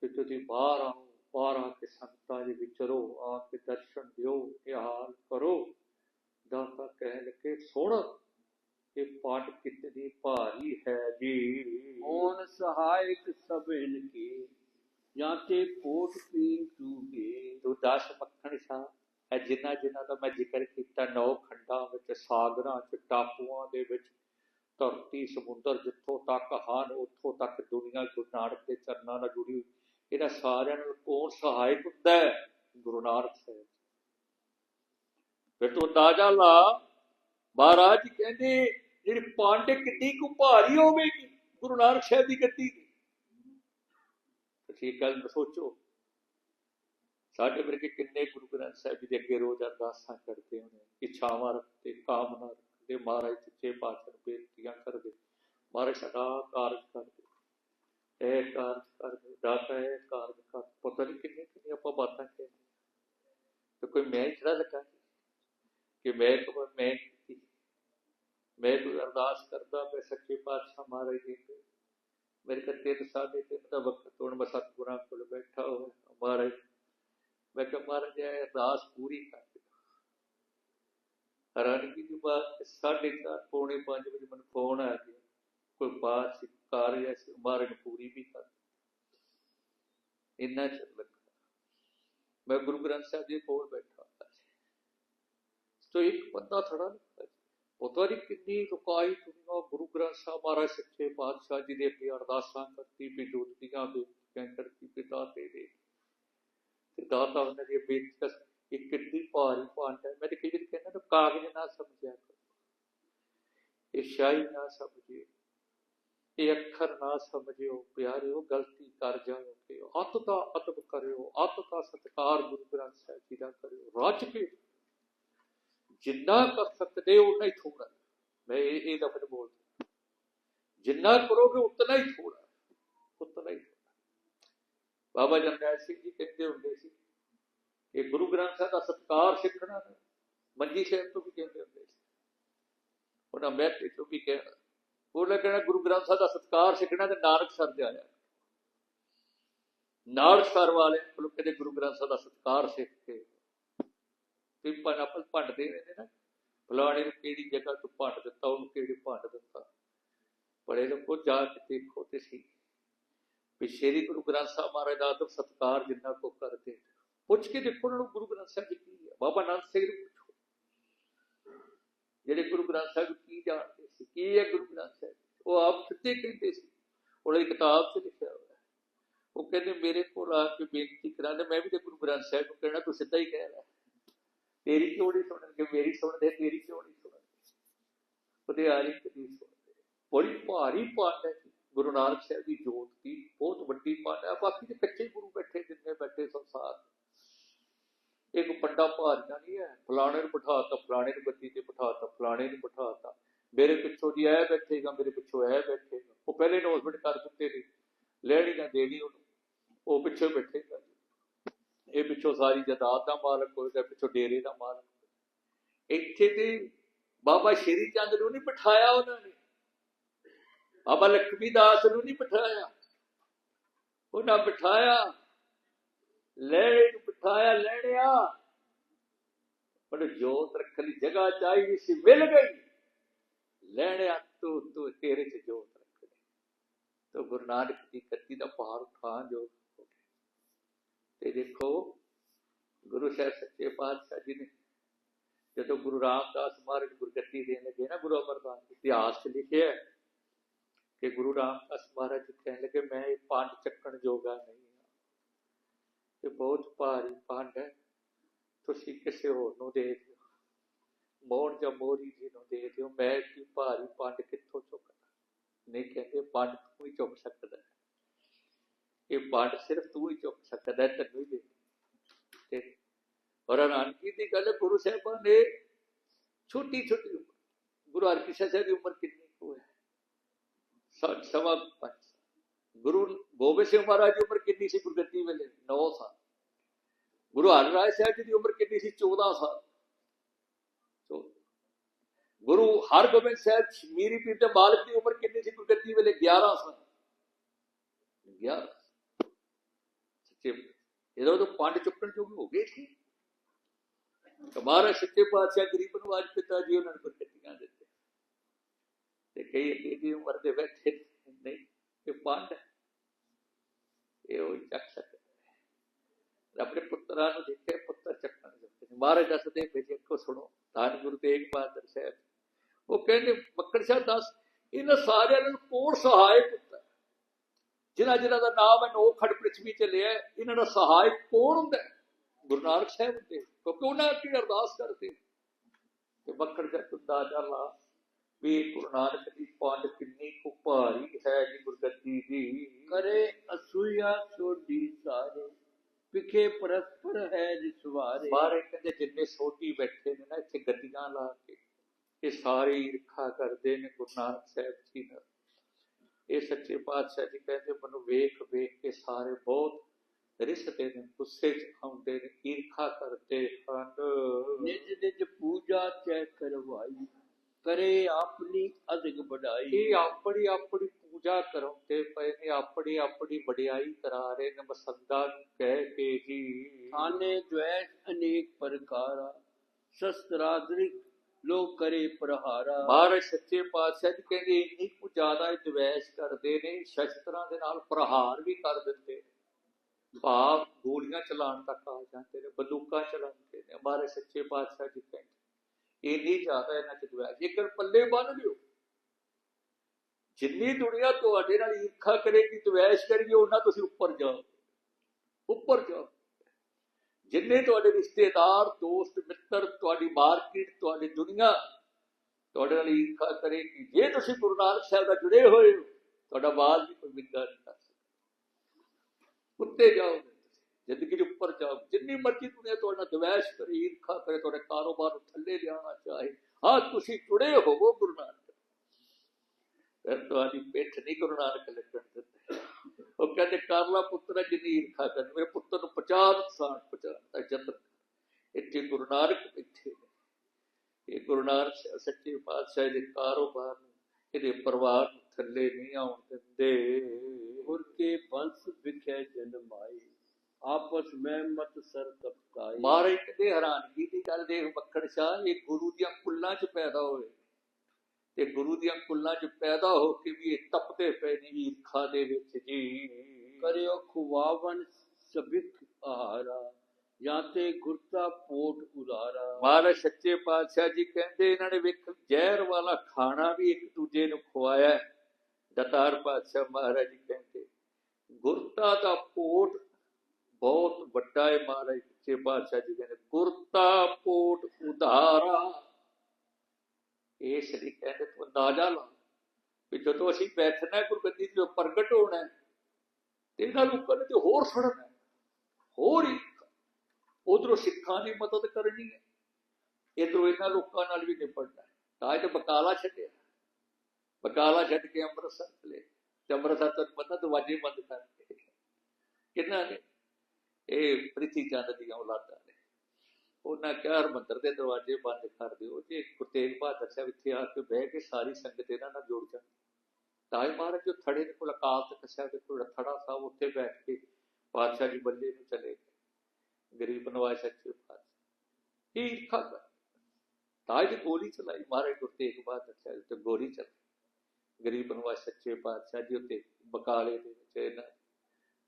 ਤੇ ਤੁਸੀਂ ਬਾਹਰ ਆਓ ਬਾਹਰ ਆ ਕੇ ਸੰਗਤਾਂ ਦੇ ਵਿਚਰੋ ਆ ਕੇ ਦਰਸ਼ਨ ਦਿਓ ਨਿਹਾਲ ਕਰੋ। ਦਾਤਾ ਕਹਿ ਲਗੇ ਸੁਣ ਇਹ ਪਾਠ ਕਿਤਨੀ ਭਾਰੀ ਹੈ ਜੀ। ਕੌਣ ਸਹਾਇਕ ਸਭਨ ਕੇ ਜਾਂਤੇ ਕੋਟ ਪੀਨ ਤੂਗੇ ਤੂੰ ਦਸ ਮੱਖਣ ਸ਼ਾਹ ਹੈ ਜਿਨ੍ਹਾਂ ਜਿਨ੍ਹਾਂ ਦਾ ਮੈਂ ਜ਼ਿਕਰ ਕੀਤਾ ਨੌ ਖੰਡਾਂ ਵਿੱਚ ਸਾਗਰਾਂ ਚ ਟਾਪੂਆਂ ਦੇ ਵਿੱਚ ਧਰਤੀ ਸਮੁੰਦਰ ਜਿੱਥੋਂ ਤੱਕ ਹਨ ਉੱਥੋਂ ਤੱਕ ਦੁਨੀਆ ਗੁਰੂ ਨਾਨਕ ਦੇ ਚਰਨਾਂ ਨਾਲ ਜੁੜੀ ਹੋਈ। ਇਹਨਾਂ ਸਾਰਿਆਂ ਨੂੰ ਕੌਣ ਸਹਾਇਕ ਹੁੰਦਾ ਹੈ, ਗੁਰੂ ਨਾਨਕ ਸਾਹਿਬ। ਫਿਰ ਤੂੰ ਅੰਦਾਜ਼ਾ ਲਾ, ਮਹਾਰਾਜ ਜੀ ਕਹਿੰਦੇ, ਜਿਹੜੀ ਪਾਂਡੇ ਕਿੰਨੀ ਕੁ ਭਾਰੀ ਹੋਵੇਗੀ, ਗੁਰੂ ਨਾਨਕ ਸਾਹਿਬ ਦੀ ਗੱਦੀ ਦੀ ਤੁਸੀਂ ਗੱਲ ਸੋਚੋ, ਸਾਡੇ ਵਰਗੇ ਕਿੰਨੇ ਗੁਰੂ ਗ੍ਰੰਥ ਸਾਹਿਬ ਜੀ ਦੇ ਅੱਗੇ ਰੋਜ਼ ਅਰਦਾਸਾਂ ਕਰਦੇ ਹੋਣੇ ਇੱਛਾਵਾਂ ਰੱਖਦੇ, ਕਾਮਨਾ ਰੱਖਦੇ, ਮਹਾਰਾਜ ਸੱਚੇ ਪਾਤਸ਼ਾਹ ਨੂੰ ਬੇਨਤੀਆਂ ਕਰਦੇ। ਮਹਾਰਾਜ ਸਦਾ ਕਾਰਜ ਕਰਦੇ ਇਹ ਕਾਰਜ ਕਰਦੇ ਦਾਤਾ ਇਹ ਕਾਰਜ ਕਰ ਪਤਾ ਨਹੀਂ ਕਿੰਨੇ ਕਿੰਨੇ ਆਪਾਂ ਬਾਤਾਂ ਕਹਿੰਦੇ ਤੇ ਕੋਈ ਮੈਂ ਹੀ ਚੜਾ ਲੱਗਾ ਕਿ ਮੈਂ ਕੋ ਮੈਂ ਕੀਤੀ। ਮੈਂ ਕੋਈ ਅਰਦਾਸ ਕਰਦਾ, ਮੈਂ ਸੱਚੇ ਪਾਤਸ਼ਾਹ ਮਹਾਰਾਜ ਜੀ ਦੇ ਮੇਰੇ ਕੋਲ ਤਿੰਨ ਸਾਢੇ ਤਿੰਨ ਦਾ ਵਕਤ ਹੁਣ, ਮੈਂ ਸਤਿਗੁਰਾਂ ਕੋਲ ਬੈਠਾ ਹੋਇਆ, ਮਹਾਰਾਜ। ਮੈਂ ਕਿਹਾ, ਮਹਾਰਾਜ, ਇਹ ਅਰਦਾਸ ਪੂਰੀ ਕਰ ਦਿਓ। ਹੈਰਾਨਗੀ ਦੀ ਬਾਤ ਸਾਢੇ ਚਾਰ, ਪੌਣੇ ਪੰਜ ਵਜੇ ਮੈਨੂੰ ਫੋਨ ਆ ਗਿਆ। ਕੋਈ ਬਾਤ ਸੀ। ਕਾਰਜ ਐਸੀ ਪੂਰੀ ਵੀ ਕਰ ਇੰਨਾ ਚਿਰ ਲੱਗਾ। ਮੈਂ ਗੁਰੂ ਗ੍ਰੰਥ ਸਾਹਿਬ ਜੀ ਕੋਲ ਬੈਠਾ ਹੋਇਆ ਇੱਕ ਬੰਦਾ ਥੋੜਾ ਪਤਾ ਨਹੀਂ ਕਿੰਨੀ ਰੁਕਾਈ ਦੁਨੀਆ ਗੁਰੂ ਗ੍ਰੰਥ ਸਾਹਿਬ ਮਹਾਰਾਜ ਸੱਚੇ ਪਾਤਸ਼ਾਹ ਜੀ ਦੇ ਅੱਗੇ ਅਰਦਾਸਾਂ ਕਰਤੀ ਵੀ ਜੋਤੀਆਂ ਬੇਨਤੀਆਂ ਕਰਤੀ ਪਿਤਾ ਤੇ ਦੇ। ਤੇ ਦਾਤਾ ਉਹਨਾਂ ਦੀ ਬੇਨਤੀ ਇੱਕ ਕਿੰਨੀ ਭਾਰੀ ਪਾਂਟ ਹੈ। ਮੈਂ ਤੇ ਕਈ ਵਾਰੀ ਕਹਿੰਦਾ ਕਾਗਜ਼ ਨਾ ਸਮਝਿਆ ਕਰੋ। ਇਹ ਸ਼ਾਹੀ ਨਾ ਸਮਝਿਓ ਇਹ ਅੱਖਰ ਨਾ ਸਮਝਿਓ, ਪਿਆਰਿਓ, ਗਲਤੀ ਕਰ ਜਾਓਗੇ ਅਤ ਦਾ ਅਦਬ ਕਰਿਓ, ਅਤ ਦਾ ਸਤਕਾਰ ਗੁਰੂ ਗ੍ਰੰਥ ਸਾਹਿਬ ਜੀ ਦਾ ਕਰਿਓ। ਰੱਜ ਕੇ ਜਿੰਨਾ ਕਰ ਸਕਦੇ ਹੋ ਉਨਾ ਹੀ ਥੋੜਾ ਮੈਂ ਇਹ ਇਹ ਲਫ਼ਜ਼ ਬੋਲਦਾ। ਜਿੰਨਾ ਕਰੋਗੇ ਉਤਨਾ ਹੀ ਥੋੜਾ ਉਤਨਾ ਹੀ ਥੋੜਾ ਬਾਬਾ ਜਰਨੈਲ ਸਿੰਘ ਜੀ ਕਹਿੰਦੇ ਹੁੰਦੇ ਸੀ ਕਿ ਗੁਰੂ ਗ੍ਰੰਥ ਸਾਹਿਬ ਦਾ ਸਤਕਾਰ ਸਿੱਖਣਾ ਮੰਜੀ ਸਾਹਿਬ ਤੋਂ ਵੀ ਕਹਿੰਦੇ ਹੁੰਦੇ ਸੀ। ਉਹਨਾਂ ਮਹਿਤੇ ਤੋਂ ਵੀ ਕਹਿਣਾ ਉਹਨੇ ਕਹਿਣਾ ਗੁਰੂ ਗ੍ਰੰਥ ਸਾਹਿਬ ਦਾ ਸਤਕਾਰ ਸਿੱਖਣਾ ਤੇ ਨਾਨਕ ਸਰ ਤੇ ਆਇਆ ਨਾਨਕ ਸਰ ਵਾਲੇ ਕੋਲ ਕਹਿੰਦੇ ਗੁਰੂ ਗ੍ਰੰਥ ਸਾਹਿਬ ਦਾ ਸਤਕਾਰ ਸਿੱਖ ਕੇ ਤੇ ਪਨਾਪਲ ਭੰਡਦੇ ਨੇ ਨਾ। ਫਲਾਣੇ ਨੂੰ ਕਿਹੜੀ ਜਗ੍ਹਾ ਤੋਂ ਭੰਡ ਦਿੱਤਾ, ਉਹਨੂੰ ਕਿਹੜੀ ਭੰਡ ਦਿੱਤਾ। ਬੜੇ ਲੋਕੋ ਜਾ ਕੇ ਦੇਖੋ ਤੇ ਸੀ ਵੀ ਸ਼੍ਰੀ ਗੁਰੂ ਗ੍ਰੰਥ ਸਾਹਿਬ ਮਹਾਰਾਜ ਦਾ ਆਦਰ ਸਤਕਾਰ ਜਿੰਨਾ ਕੋ ਕਰਦੇ ਪੁੱਛ ਕੇ ਦੇਖੋ ਉਹਨਾਂ ਨੂੰ ਗੁਰੂ ਗ੍ਰੰਥ ਸਾਹਿਬ ਜੀ ਕੀ ਹੈ ਬਾਬਾ ਨਾਨਕ ਸਿੰਘ ਜਿਹੜੇ ਗੁਰੂ ਗ੍ਰੰਥ ਸਾਹਿਬ ਕੀ ਜਾਣਦੇ ਸੀ, ਕੀ ਹੈ ਗੁਰੂ ਗ੍ਰੰਥ ਸਾਹਿਬ? ਉਹ ਆਪ ਸਿੱਧੇ ਕਹਿੰਦੇ ਸੀ। ਉਹਨਾਂ ਕਿਤਾਬ 'ਚ ਲਿਖਿਆ ਹੋਇਆ ਉਹ ਕਹਿੰਦੇ, ਮੇਰੇ ਕੋਲ ਆ ਕੇ ਬੇਨਤੀ ਕਰਾਂਦੇ, ਮੈਂ ਵੀ ਤੇ ਗੁਰੂ ਗ੍ਰੰਥ ਸਾਹਿਬ ਨੂੰ ਕਹਿਣਾ, ਤੂੰ ਸਿੱਧਾ ਹੀ ਕਹਿ ਰਿਹਾ ਤੇਰੀ ਕਿਉਂ ਨਹੀਂ ਸੁਣਨਗੇ? ਮੇਰੀ ਸੁਣਦੇ, ਤੇਰੀ ਕਿਉਂ ਨਹੀਂ ਸੁਣਨਗੇ? ਉਹਦੇ ਆਲੀ ਕਦੀ ਸੁਣਦੇ। ਬੜੀ ਭਾਰੀ ਪਾਟ ਹੈ ਗੁਰੂ ਨਾਨਕ ਸਾਹਿਬ ਦੀ ਜੋਤ ਦੀ ਬਹੁਤ ਵੱਡੀ ਪਾਟ ਹੈ। ਬਾਕੀ ਦੇ ਕੱਚੇ ਗੁਰੂ ਬੈਠੇ, ਜਿੰਨੇ ਬੈਠੇ ਸੰਸਾਰ ਇੱਕ ਵੱਡਾ ਭਾਰੀਆਂ ਨਹੀਂ ਹੈ। ਫਲਾਣੇ ਨੂੰ ਬਿਠਾਤਾ, ਫਲਾਣੇ ਨੂੰ ਗੱਦੀ ਤੇ ਬਿਠਾਤਾ, ਫਲਾਣੇ ਨੂੰ ਬਿਠਾਤਾ। ਮੇਰੇ ਪਿੱਛੋਂ ਜੀ ਇਹ ਬੈਠੇਗਾ, ਮੇਰੇ ਪਿੱਛੋਂ ਇਹ ਬੈਠੇਗਾ। ਉਹ ਪਹਿਲੇ ਅਨਾਉਂਸਮੈਂਟ ਕਰ ਦਿੱਤੇ ਨੇ ਲੈਣੀ ਨਾ ਦੇਣੀ ਉਹਨੂੰ। ਉਹ ਪਿੱਛੇ ਬੈਠੇਗਾ ਇਹ ਪਿੱਛੋਂ ਸਾਰੀ ਜਾਇਦਾਦ ਦਾ ਮਾਲਕ ਹੋਏਗਾ ਪਿੱਛੋਂ ਡੇਰੇ ਦਾ ਮਾਲਕ ਹੋਏਗਾ। ਇੱਥੇ ਤੇ ਬਾਬਾ ਸ਼੍ਰੀ ਚੰਦ ਨੂੰ ਨਹੀਂ ਬਿਠਾਇਆ ਉਹਨਾਂ ਨੇ। ਬਾਬਾ ਲਖਮੀ ਦਾਸ ਨੂੰ ਨਹੀਂ ਬਿਠਾਇਆ। ਉਹਨਾਂ ਬਿਠਾਇਆ। ਲੈਣੇ ਨੂੰ ਬਿਠਾਇਆ ਲੈਣਿਆ। ਪਰ ਜੋਤ ਰੱਖਣ ਦੀ ਜਗ੍ਹਾ ਚਾਹੀਦੀ ਸੀ, ਮਿਲ ਗਈ। ਲੈਣਿਆ ਤੂੰ ਤੂੰ ਤੇਰੇ ਚ ਜੋਤ ਰੱਖ ਲਈ ਤੋ ਗੁਰੂ ਨਾਨਕ ਦੀ ਕੱਤੀ ਦਾ ਭਾਰ ਉਠਾ ਜੋ ਤੇ ਦੇਖੋ, ਗੁਰੂ ਸਾਹਿਬ ਸੱਚੇ ਪਾਤਸ਼ਾਹ ਜੀ ਨੇ ਜਦੋਂ ਗੁਰੂ ਰਾਮਦਾਸ ਮਹਾਰਾਜ ਗੁਰਗੱਦੀ ਦੇਣ ਲੱਗੇ ਨਾ, ਗੁਰੂ ਅਮਰਦਾਸ ਇਤਿਹਾਸ 'ਚ ਲਿਖਿਆ ਕਿ ਗੁਰੂ ਰਾਮਦਾਸ ਮਹਾਰਾਜ ਕਹਿਣ ਲੱਗੇ, ਮੈਂ ਇਹ ਪੰਡ ਚੱਕਣ ਜੋਗਾ ਨਹੀਂ ਇਹ ਬਹੁਤ ਭਾਰੀ ਪੰਡ ਹੈ। ਤੁਸੀਂ ਕਿਸੇ ਹੋਰ ਨੂੰ ਦੇ ਦਿਓ। ਮੋਹਨ ਜਾਂ ਮੋਰੀ ਜੀ ਨੂੰ ਦੇ ਦਿਓ। ਮੈਂ ਕੀ ਭਾਰੀ ਪੰਡ ਕਿੱਥੋਂ ਚੁੱਕਦਾ? ਨਹੀਂ ਕਹਿੰਦੇ ਪੰਡ ਤੂੰ ਹੀ ਚੁੱਕ ਸਕਦਾ ਹੈ। ਇਹ ਪੰਡ ਸਿਰਫ ਤੂੰ ਹੀ ਚੁੱਕ ਸਕਦਾ ਹੈ, ਤੈਨੂੰ ਹੀ ਦੇ ਤੇ ਔਰ ਨਾਨਕੀ ਦੀ ਗੱਲ ਗੁਰੂ ਸਾਹਿਬਾਂ ਨੇ ਛੋਟੀ ਛੋਟੀ ਉਮਰ ਗੁਰੂ ਹਰਕ੍ਰਿਸ਼ਨ ਸਾਹਿਬ ਦੀ ਉਮਰ ਕਿੰਨੀ ਕੁ ਹੈ ਸਵਾ ਪੰਜ। ਗੁਰੂ ਗੋਬਿੰਦ ਸਿੰਘ ਮਹਾਰਾਜ ਦੀ ਉਮਰ ਕਿੰਨੀ ਸੀ ਗੁਰਗੱਦੀ ਵੇਲੇ? 9 ਸਾਲ। ਗੁਰੂ ਹਰਿਰਾਏ ਸਾਹਿਬ ਜੀ ਦੀ ਉਮਰ ਕਿੰਨੀ ਸੀ? 14 ਸਾਲ। ਗੁਰੂ ਹਰਗੋਬਿੰਦ ਸਾਹਿਬ ਮੀਰੀ ਪੀਰ ਦੇ ਮਾਲਕ ਦੀ ਉਮਰ ਕਿੰਨੀ ਸੀ ਗੁਰਗੱਦੀ ਵੇਲੇ? 11 ਸਾਲ। 11 ਕਿ ਜਦੋਂ ਤੋਂ ਪੰਡ ਚੁੱਕਣ ਜੋਗੇ ਹੋ ਗਏ ਸੀ। ਕਮਾਰਾ ਸੱਚੇ ਪਾਤਸ਼ਾਹ ਗਰੀਬ ਨਵਾਜ ਪਿਤਾ ਜੀ ਉਹਨਾਂ ਨੂੰ ਗੁਰਗੱਦੀਆਂ ਦਿੱਤੇ। ਤੇ ਕਈ ਇਹਦੀ ਉਮਰ ਦੇ ਬੈਠੇ ਨਹੀਂ। ਇਹ ਪੰਡ ਹੈ। ਇਹ ਉਹ ਚੱਕ ਸਕਦਾ ਆਪਣੇ ਪੁੱਤਰਾਂ ਨੂੰ ਦੇਖੇ ਪੁੱਤਰ ਚੱਕਣ ਜਾਂਦੇ ਮਹਾਰਾਜ ਦੱਸਦੇ ਫਿਰ ਇੱਕੋ ਸੁਣੋ ਧੰਨ ਗੁਰੂ ਤੇਗ ਬਹਾਦਰ ਸਾਹਿਬ। ਉਹ ਕਹਿੰਦੇ, ਮੱਕੜ ਸਾਹਿਬ ਦੱਸ, ਇਹਨਾਂ ਸਾਰਿਆਂ ਨੂੰ ਕੌਣ ਸਹਾਇਕ ਹੁੰਦਾ ਹੈ? ਜਿਨ੍ਹਾਂ ਜਿਨ੍ਹਾਂ ਦਾ ਨਾਮ ਹੈ ਨੋ ਖੜ ਪ੍ਰਿਥਵੀ ਚ ਲਿਆ ਇਹਨਾਂ ਦਾ ਸਹਾਇਕ ਕੌਣ ਹੁੰਦਾ ਗੁਰੂ ਨਾਨਕ ਸਾਹਿਬ ਹੁੰਦੇ ਕਿਉਂਕਿ ਉਹਨਾਂ ਦੀ ਅਰਦਾਸ ਕਰਦੇ ਤੇ ਮੱਕੜ ਦਾ ਅੰਦਾਜ਼ਾ ਲਾ ਵੀ ਗੁਰੂ ਨਾਨਕ ਦੀ ਪੰਡ ਕਿੰਨੀ ਕੁ ਹੈ ਜੀ ਗੁਰਗੱਦੀ ਦੀ। ਕਰੇ ਅਸੂਇਆ ਛੋਡੀ ਸਾਰੇ ਵਿਖੇ ਪਰਸਪਰ ਹੈ ਜਿਸਵਾਰੇ ਬਾਰੇ ਕਹਿੰਦੇ ਜਿੰਨੇ ਛੋਟੀ ਬੈਠੇ ਨੇ ਨਾ ਇੱਥੇ ਗੱਦੀਆਂ ਲਾ ਕੇ ਇਹ ਸਾਰੇ ਈਰਖਾ ਕਰਦੇ ਨੇ ਗੁਰੂ ਨਾਨਕ ਸਾਹਿਬ ਜੀ ਨਾਲ ਇਹ ਸੱਚੇ ਪਾਤਸ਼ਾਹ ਜੀ ਕਹਿੰਦੇ ਮੈਨੂੰ ਵੇਖ ਵੇਖ ਕੇ ਸਾਰੇ ਬਹੁਤ ਰਿਸ਼ਤੇ ਨੇ ਗੁੱਸੇ ਚ ਆਉਂਦੇ ਨੇ ਈਰਖਾ ਕਰਦੇ ਹਨ। ਨਿਜ ਨਿਜ ਪੂਜਾ ਚੈ ਕਰਵਾਈ। ਕਰੇ ਆਪਣੀ ਅਧਿਕ ਵਡਾਈ ਇਹ ਆਪਣੀ ਆਪਣੀ ਪੂਜਾ ਕਰਾਉਂਦੇ ਪਏ ਨੇ ਆਪਣੀ ਆਪਣੀ ਵਡਿਆਈ ਕਰਾ ਰਹੇ ਨੇ ਬਸੰਦਾ ਕਹਿ ਕੇ ਜੀ ਥਾਨੇ ਜਵੈਸ਼ ਅਨੇਕ ਪ੍ਰਕਾਰਾ ਸ਼ਸਤਰਾਦਰਿਕ ਲੋਕ ਕਰੇ ਪ੍ਰਹਾਰਾ। ਮਹਾਰਾਜ ਸੱਚੇ ਪਾਤਸ਼ਾਹ ਜੀ ਕਹਿੰਦੇ ਇੰਨੀ ਕੁ ਜ਼ਿਆਦਾ ਜਵੈਸ਼ ਕਰਦੇ ਨੇ ਸ਼ਸਤਰਾਂ ਦੇ ਨਾਲ ਪ੍ਰਹਾਰ ਵੀ ਕਰ ਦਿੰਦੇ ਭਾਵ ਗੋਲੀਆਂ ਚਲਾਉਣ ਤੱਕ ਆ ਜਾਂਦੇ ਨੇ ਬੰਦੂਕਾਂ ਚਲਾਉਂਦੇ ਨੇ ਮਹਾਰਾਜ ਸੱਚੇ ਪਾਤਸ਼ਾਹ ਜੀ ਕਹਿੰਦੇ। ਇੰਨੀ ਜ਼ਿਆਦਾ ਇਹਨਾਂ ਚ ਦਵੈਸ਼ ਜੇਕਰ ਪੱਲੇ ਬੰਨ ਲਿਓ, ਜਿੰਨੀ ਦੁਨੀਆ ਤੁਹਾਡੇ ਨਾਲ ਈਰਖਾ ਕਰੇਗੀ ਦਵੈਸ਼ ਕਰੇਗੀ ਉਹਨਾਂ ਤੁਸੀਂ ਉੱਪਰ ਜਾਓ। ਉੱਪਰ ਜਾਓ। ਜਿੰਨੇ ਤੁਹਾਡੇ ਰਿਸ਼ਤੇਦਾਰ, ਦੋਸਤ, ਮਿੱਤਰ, ਤੁਹਾਡੀ ਮਾਰਕੀਟ, ਤੁਹਾਡੀ ਦੁਨੀਆ ਤੁਹਾਡੇ ਨਾਲ ਈਰਖਾ ਕਰੇਗੀ, ਜੇ ਤੁਸੀਂ ਗੁਰੂ ਨਾਨਕ ਸਾਹਿਬ ਨਾਲ ਜੁੜੇ ਹੋਏ ਹੋ, ਤੁਹਾਡਾ ਬਾਲ ਵੀ ਕੋਈ ਵਿੰਗਾ ਨਹੀਂ ਕਰ ਸਕਦਾ। ਉੱਤੇ ਜਾਓਗੇ। ਜ਼ਿੰਦਗੀ ਦੇ ਉੱਪਰ ਜਾਓ ਜਿੰਨੀ ਮਰਜ਼ੀ ਦੁਨੀਆ ਤੁਹਾਡਾ ਦਵੈਸ਼ ਕਰੇ, ਈਰਖਾ ਕਰੇ, ਤੁਹਾਡੇ ਕਾਰੋਬਾਰ ਨੂੰ ਥੱਲੇ ਲਿਆਉਣਾ ਚਾਹੇ, ਹਾਂ, ਤੁਸੀਂ ਜੁੜੇ ਹੋਵੋ ਗੁਰੂ ਨਾਨਕ ਫਿਰ ਤੁਹਾਡੀ ਪਿੱਠ ਨਹੀਂ ਗੁਰੂ ਨਾਨਕ ਲੱਗਣ ਦਿੰਦੇ। ਉਹ ਕਹਿੰਦੇ, ਕਰਲਾ ਪੁੱਤਰ ਜਿੰਨੀ ਈਰਖਾ ਕਰ ਮੇਰੇ ਪੁੱਤਰ ਨੂੰ 50 ਸਾਲ 50 ਤੱਕ ਜੰਦਰ ਇੱਥੇ ਗੁਰੂ ਨਾਨਕ ਇੱਥੇ ਇਹ ਗੁਰੂ ਨਾਨਕ ਸੱਚੇ ਪਾਤਸ਼ਾਹ ਦੇ ਕਾਰੋਬਾਰ ਨੂੰ, ਇਹਦੇ ਪਰਿਵਾਰ ਨੂੰ ਥੱਲੇ ਨਹੀਂ ਆਉਣ ਦਿੰਦੇ। ਹੋਰ ਕੇ ਬੰਸ ਵਿਖੇ ਜਨਮਾਈ। ਆਪਸ ਮੈਂ ਮਤ ਸਰ ਕਪਕਾਈ ਮਾਰਿੰਟ ਦੇ ਹੈਰਾਨਗੀ ਦੀ ਗੱਲ ਦੇਖ ਮੱਖਣ ਸ਼ਾਹ ਇਹ ਗੁਰੂ ਦੀਆਂ ਕੁੱਲਾਂ 'ਚ ਪੈਦਾ ਹੋਏ। ਤੇ ਗੁਰੂ ਦੀਆਂ ਕੁੱਲਾਂ 'ਚ ਪੈਦਾ ਹੋ ਕੇ ਵੀ ਇਹ ਤਪਦੇ ਪਏ ਨੇ ਈਰਖਾ ਦੇ ਵਿੱਚ ਜੀ। ਕਰਿਓ ਖੁਵਾਵਨ ਸਬਿਕ ਆਹਾਰਾ ਜਾਂ ਤੇ ਗੁਰਤਾ ਪੋਟ ਉਦਾਰਾ। ਮਹਾਰਾਜ ਸੱਚੇ ਪਾਤਸ਼ਾਹ ਜੀ ਕਹਿੰਦੇ ਇਹਨਾਂ ਨੇ ਵੇਖ ਜ਼ਹਿਰ ਵਾਲਾ ਖਾਣਾ ਵੀ ਇੱਕ ਦੂਜੇ ਨੂੰ ਖਵਾਇਆ। ਦਤਾਰ ਪਾਤਸ਼ਾਹ ਮਹਾਰਾਜ ਜੀ ਕਹਿੰਦੇ ਗੁਰਤਾ ਦਾ ਪੋਟ ਬਹੁਤ ਵੱਡਾ ਹੈ ਮਹਾਰਾਜ ਸੱਚੇ ਪਾਤਸ਼ਾਹ ਜੀ ਕਹਿੰਦੇ ਗੁਰਤਾ ਕੋਟ ਉਧਾਰਾ। ਇਸ ਲਈ ਕਹਿੰਦੇ, ਤੂੰ ਅੰਦਾਜ਼ਾ ਲਾ ਵੀ ਜਦੋਂ ਅਸੀਂ ਬੈਠਣਾ ਗੁਰਗੱਦੀ ਤੇ ਪ੍ਰਗਟ ਹੋਣਾ ਤੇ ਇਹਨਾਂ ਲੋਕਾਂ ਨੇ ਤੇ ਹੋਰ ਫੜਨਾ ਹੋਰ ਹੀ ਉਧਰੋਂ ਸਿੱਖਾਂ ਦੀ ਮਦਦ ਕਰਨੀ ਹੈ। ਇਧਰੋਂ ਇਹਨਾਂ ਲੋਕਾਂ ਨਾਲ ਵੀ ਨਿਪਟਣਾ ਤਾਂ ਇਹ ਤਾਂ ਬਕਾਲਾ ਛੱਡਿਆ। ਬਕਾਲਾ ਛੱਡ ਕੇ ਅੰਮ੍ਰਿਤਸਰ ਚਲੇ ਤੇ ਅੰਮ੍ਰਿਤਸਰ ਤੋਂ ਪਤਾ, ਦਰਵਾਜ਼ੇ ਬੰਦ ਕਰਕੇ। ਕਿੰਨਾ ਨੇ? ਇਹ ਪ੍ਰਿਥੀ ਚੰਦ ਦੀਆਂ ਔਲਾਦਾਂ ਨੇ। ਉਹਨਾਂ ਕਿਹਾ ਹਰਮੰਦਰ ਦੇ ਦਰਵਾਜ਼ੇ ਬੰਦ ਕਰ ਦਿਓ। ਜੇ ਗੁਰੂ ਤੇਗ ਬਹਾਦਰ ਸਾਹਿਬ ਇੱਥੇ ਆ ਕੇ ਬਹਿ ਕੇ ਸਾਰੀ ਸੰਗਤ ਇਹਨਾਂ ਨਾਲ ਜੁੜ ਜਾ ਤਾਂ ਇਹ ਮਹਾਰਾਜ ਜੋ ਥੜੇ ਦੇ ਕੋਲ ਅਕਾਲ ਤਖਤ ਸਾਹਿਬ ਦੇ ਕੋਲ ਥੜਾ ਸਾਹਿਬ ਉੱਥੇ ਬੈਠ ਕੇ ਪਾਤਸ਼ਾਹ ਜੀ ਬੱਲੇ ਨੂੰ ਚਲੇ ਗਏ। ਗਰੀਬ ਨਵਾਜ਼ ਸੱਚੇ ਪਾਤਸ਼ਾਹ। ਇਹ ਈਰਖਾ ਕਰ ਤਾਂ ਇਹ ਗੋਲੀ ਚਲਾਈ। ਮਹਾਰਾਜ ਗੁਰੂ ਤੇਗ ਬਹਾਦਰ ਸਾਹਿਬ ਤੇ ਗੋਲੀ ਚਲਾਈ। ਗਰੀਬ ਨਵਾਜ਼ ਸੱਚੇ ਪਾਤਸ਼ਾਹ ਜੀ ਉੱਤੇ ਬਕਾਲੇ ਦੇ ਵਿੱਚ ਇਹਨਾਂ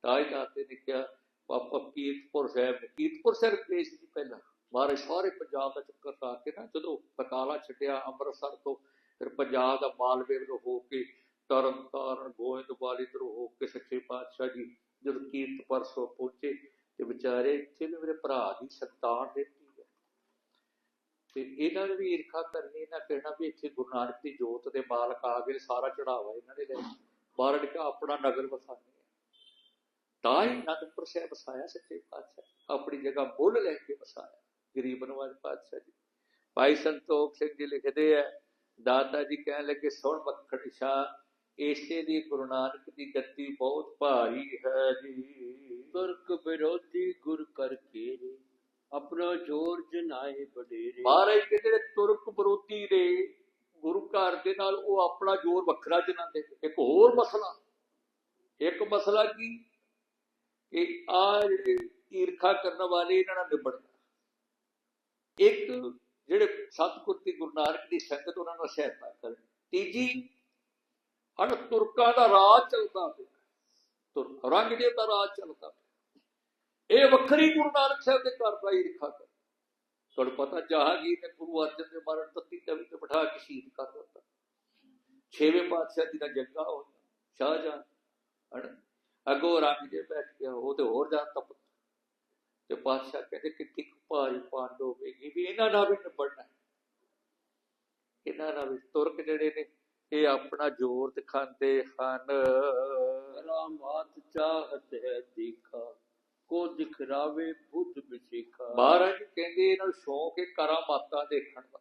ਤਾਂ ਇਹ ਦਾਤੇ ਨੇ ਕਿਹਾ ਪਾਪਾ ਕੀਰਤਪੁਰ ਸਾਹਿਬ ਕੀਰਤਪੁਰ ਸਾਹਿਬ ਪੇਸ਼ ਸੀ ਪਹਿਲਾਂ। ਮਹਾਰਾਜ ਸਾਰੇ ਪੰਜਾਬ ਦਾ ਚੱਕਰ ਲਾ ਕੇ ਨਾ, ਜਦੋਂ ਬਕਾਲਾ ਛੱਡਿਆ ਅੰਮ੍ਰਿਤਸਰ ਤੋਂ, ਫਿਰ ਪੰਜਾਬ ਦਾ ਮਾਲਵੇ ਵੱਲੋਂ ਹੋ ਕੇ ਤਰਨ ਤਾਰਨ ਗੋਇੰਦਵਾਲੀ ਤੋਂ ਹੋ ਕੇ ਸੱਚੇ ਪਾਤਸ਼ਾਹ ਜੀ, ਜਦੋਂ ਕੀਰਤਪੁਰ ਸੋ ਪਹੁੰਚੇ, ਤੇ ਵਿਚਾਰੇ ਇੱਥੇ ਵੀ ਮੇਰੇ ਭਰਾ ਦੀ ਸੰਤਾਨ ਦਿੱਤੀ ਹੈ। ਤੇ ਇਹਨਾਂ ਨੇ ਵੀ ਈਰਖਾ ਕਰਨੀ, ਇਹਨਾਂ ਕਹਿਣਾ ਵੀ ਇੱਥੇ ਗੁਰੂ ਨਾਨਕ ਦੀ ਜੋਤ ਦੇ ਮਾਲਕ ਆ ਗਏ, ਸਾਰਾ ਚੜਾਵਾ ਇਹਨਾਂ ਨੇ ਲੈ ਮਹਾਰਾਜ ਕਾ ਆਪਣਾ ਨਗਰ ਵਸਾਣੇ ਤਾਂ ਹੀ ਅਨੰਦਪੁਰ ਸਾਹਿਬ ਵਸਾਇਆ, ਸੱਚੇ ਪਾਤਸ਼ਾਹ ਆਪਣੀ ਜਗ੍ਹਾ ਮੁੱਲ ਲੈ ਕੇ ਵਸਾਇਆ, ਗਰੀਬ ਨਵਾਜ਼ ਪਾਤਸ਼ਾਹ ਜੀ। ਭਾਈ ਸੰਤੋਖ ਸਿੰਘ ਜੀ ਲਿਖਦੇ ਆ, ਦਾਤਾ ਜੀ ਕਹਿਣ ਲੱਗੇ, ਸੁਣ ਮੱਖਣ ਸ਼ਾ ਏਸੇ ਦੀ ਗੁਰੂ ਨਾਨਕ ਦੀ ਗੱਤੀ ਬਹੁਤ ਭਾਰੀ ਹੈ ਜੀ। ਤੁਰਕ ਵਿਰੋਧੀ ਗੁਰ ਕਰਕੇ ਆਪਣਾ ਜੋਰ ਜਨਾਏ ਬਡੇਰੇ ਮਹਾਰਾਜ ਕੇ ਜਿਹੜੇ ਤੁਰਕ ਵਿਰੋਧੀ ਦੇ ਗੁਰੂ ਘਰ ਦੇ ਨਾਲ ਉਹ ਆਪਣਾ ਜੋਰ ਵੱਖਰਾ ਜਨਾਉਂਦੇ ਇੱਕ ਹੋਰ ਮਸਲਾ, ਇੱਕ ਮਸਲਾ ਕੀ? ਇਹ ਆ ਜਿਹੜੇ ਈਰਖਾ ਕਰਨ ਵਾਲੇ ਇਹਨਾਂ ਨਾਲ ਨਿਬੜਨਾ ਇੱਕ ਜਿਹੜੇ ਸਤਿਗੁਰ ਦੀ ਗੁਰੂ ਨਾਨਕ ਦੀ ਸੰਗਤ ਉਹਨਾਂ ਨੂੰ ਸਹਾਇਤਾ ਕਰਨ ਤੀਜੀ, ਹਣ ਤੁਰਕਾਂ ਦਾ ਰਾਜ ਚੱਲਦਾ ਪਿਆ। ਤੁਰ ਰੰਗਦੇ ਦਾ ਰਾਜ ਚੱਲਦਾ ਪਿਆ। ਇਹ ਵੱਖਰੀ ਗੁਰੂ ਨਾਨਕ ਸਾਹਿਬ ਦੇ ਘਰ ਦਾ ਈਰਖਾ ਕਰ। ਤੁਹਾਨੂੰ ਪਤਾ ਜਹਾਂਗੀਰ ਨੇ ਗੁਰੂ ਅਰਜਨ ਦੇ ਮਾਰਨ ਤੱਤੀ ਤਵੀ ਤੇ ਬਿਠਾ ਕੇ ਸ਼ਹੀਦ ਕਰ ਦਿੱਤਾ। ਛੇਵੇਂ ਪਾਤਸ਼ਾਹ ਜੀ ਦਾ ਜੱਗਾ ਹੋ ਸ਼ਾਹਜਹਾਨ ਹਣ ਅਗੋ ਰਾਣੀ ਜੇ ਬੈਠ ਗਿਆ ਉਹ ਤੇ ਹੋਰ ਜਾ ਤਪ ਤੇ ਪਾਤਸ਼ਾਹ ਕਹਿੰਦੇ ਕਿ ਠੀਕ ਭਾਰੀ ਪਾਂਡ ਹੋਵੇਗੀ ਵੀ ਇਹਨਾਂ ਨਾਲ ਵੀ ਨਿਬੜਨਾ ਇਹਨਾਂ ਨਾਲ ਵੀ ਤੁਰਕ ਜਿਹੜੇ ਨੇ ਇਹ ਆਪਣਾ ਜ਼ੋਰ ਦਿਖਾਉਂਦੇ ਹਨ। ਰਾਮਾਤ ਚਾਹਤ ਹੈ ਦੇਖਾ ਕੋ ਦਿਖਰਾਵੇ ਬੁੱਧ ਬਿਸ਼ੇਖਾ ਮਹਾਰਾਜ ਕਹਿੰਦੇ ਇਹਨਾਂ ਨੂੰ ਸ਼ੌਂਕ ਹੈ ਕਰਾਮਾਤਾਂ ਦੇਖਣ ਦਾ।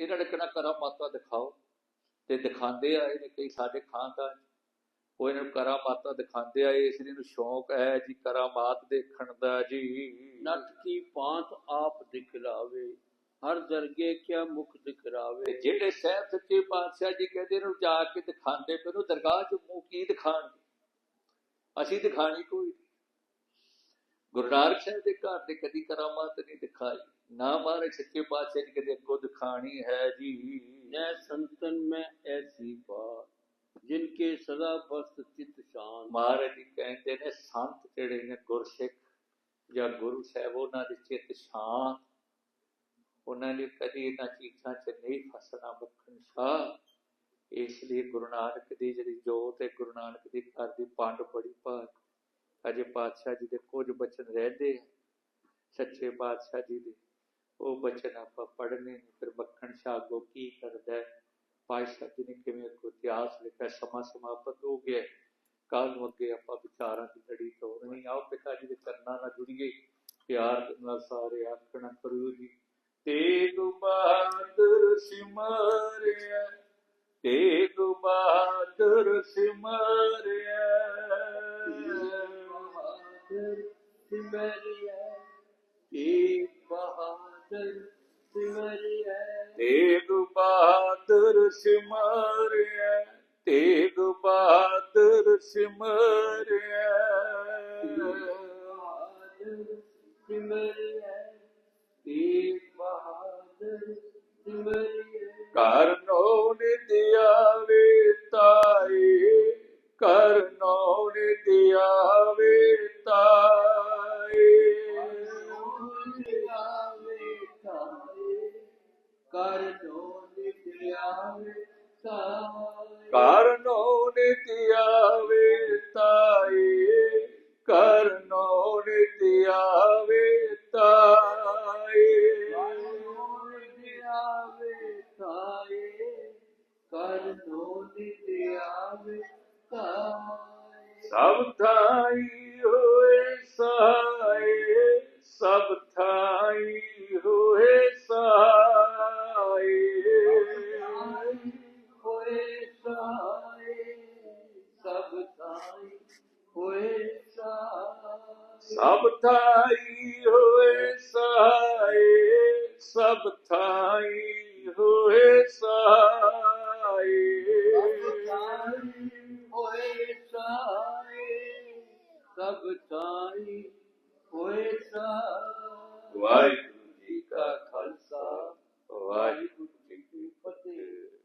ਇਹਨਾਂ ਨੇ ਕਿਹੜਾ ਕਰਾਮਾਤਾਂ ਦਿਖਾਓ? ਤੇ ਦਿਖਾਉਂਦੇ ਆਏ ਨੇ ਕਈ ਸਾਡੇ ਖਾਨਦਾਨ ਉਹ ਇਹਨਾਂ ਨੂੰ ਕਰਾਮਾਤਾਂ ਦਿਖਾਉਂਦੇ ਆ ਇਸ ਨੂੰ ਸ਼ੌਂਕ ਹੈ ਜੀ ਕਰਾਮਾਤ ਦੇਖਣ ਦਾ ਜੀ। ਨਟ ਕੀ ਆਪ ਦਿਖਲਾਵੇ ਹਰ ਦਰਗੇ ਕਿਆ ਮੁਖ ਦਿਖਰਾਵੇ ਜਿਹੜੇ ਸਹਿਬ ਸੱਚੇ ਪਾਤਸ਼ਾਹ ਜੀ ਕਹਿੰਦੇ ਨੂੰ ਜਾ ਕੇ ਦਿਖਾਉਂਦੇ ਪਏ ਦਰਗਾਹ ਚ ਮੂੰਹ ਕੀ ਦਿਖਾਣਗੇ ਅਸੀਂ ਦਿਖਾਣੀ ਕੋਈ ਗੁਰੂ ਨਾਨਕ ਸਾਹਿਬ ਦੇ ਘਰ ਤੇ ਕਦੀ ਕਰਾਮਾਤ ਨਹੀਂ ਦਿਖਾਈ ਨਾ ਮਾਰੇ ਸੱਚੇ ਪਾਤਸ਼ਾਹ ਜੀ ਕਦੇ ਅੱਗੋਂ ਦਿਖਾਣੀ ਹੈ ਜੀ। ਨੈ ਸੰਤਨ ਮੈਂ ਐਸੀ ਬਾਤ। ਜਿਨਕੇ ਸਦਾ ਬਸਤ ਚਿਤ ਸ਼ਾਂਤ। ਮਹਾਰਾਜ ਜੀ ਕਹਿੰਦੇ ਨੇ, ਸੰਤ ਜਿਹੜੇ ਨੇ ਗੁਰਸਿੱਖ ਜਾਂ ਗੁਰੂ ਸਾਹਿਬ, ਉਹਨਾਂ ਦੇ ਚਿਤ ਸ਼ਾਂਤ। ਉਹਨਾਂ ਨੇ ਕਦੀ ਇਹਨਾਂ ਚੀਜ਼ਾਂ 'ਚ ਨਹੀਂ ਫਸਣਾ ਮੁਖਨ ਸਾ ਇਸ ਲਈ ਗੁਰੂ ਨਾਨਕ ਦੀ ਜਿਹੜੀ ਜੋਤ ਹੈ, ਗੁਰੂ ਨਾਨਕ ਦੀ ਘਰ ਦੀ ਪੰਡ ਬੜੀ ਭਾਰ। ਅਜੇ ਪਾਤਸ਼ਾਹ ਜੀ ਦੇ ਕੁਝ ਬਚਨ ਰਹਿੰਦੇ ਸੱਚੇ ਪਾਤਸ਼ਾਹ ਜੀ ਦੇ ਉਹ ਬਚਨ ਆਪਾਂ ਪੜਨੇ ਫਿਰ ਮੱਖਣ ਸ਼ਾਹ ਕੋ ਕੀ ਕਰਦਾ ਪਾਸ਼ਾ ਜੀ ਨੇ ਕਿਵੇਂ ਕੋ ਇਤਿਹਾਸ ਲਿਖਿਆ, ਸਮਾਂ ਸਮਾਪਤ ਹੋ ਗਿਆ ਕੱਲ ਨੂੰ ਅੱਗੇ ਆਪਾਂ ਵਿਚਾਰਾਂ ਦੀ ਲੜੀ ਤੋੜਨੀ ਆਓ ਪਿਤਾ ਜੀ ਦੇ ਕਰਨਾਂ ਨਾਲ ਜੁੜੀਏ, ਪਿਆਰ ਨਾਲ ਸਾਰੇ ਆਖਣ ਕਰੂ ਜੀ, ਤੇਗ ਬਹਾਦਰ ਸਿਮਰਿਆ, ਤੇਗ ਬਹਾਦਰ ਸਿਮਰਿਆ। ਬਹਾਦਰ ਬਹਾਦਰ ਸਿਮਰਿਆ। ਤੇਗ ਬਹਾਦਰ ਸਿਮਰਿਆ ਤੇਗ ਬਹਾਦਰ ਸਿਮਰਿਆ। ਸਿਮਰਿਆ ਤੇਗ ਬਹਾਦਰ ਸਿਮਰਿਆ ਕਰਨੋ ਨਿਦਿਆਵੇ ਤਾਏ। ਕਰ ਦੋ ਨਿਤਿਆਵੇ ਤਾਏ। ਘਰ ਨੋ ਨਿਦਿਆਵੇ ਤਾਏ।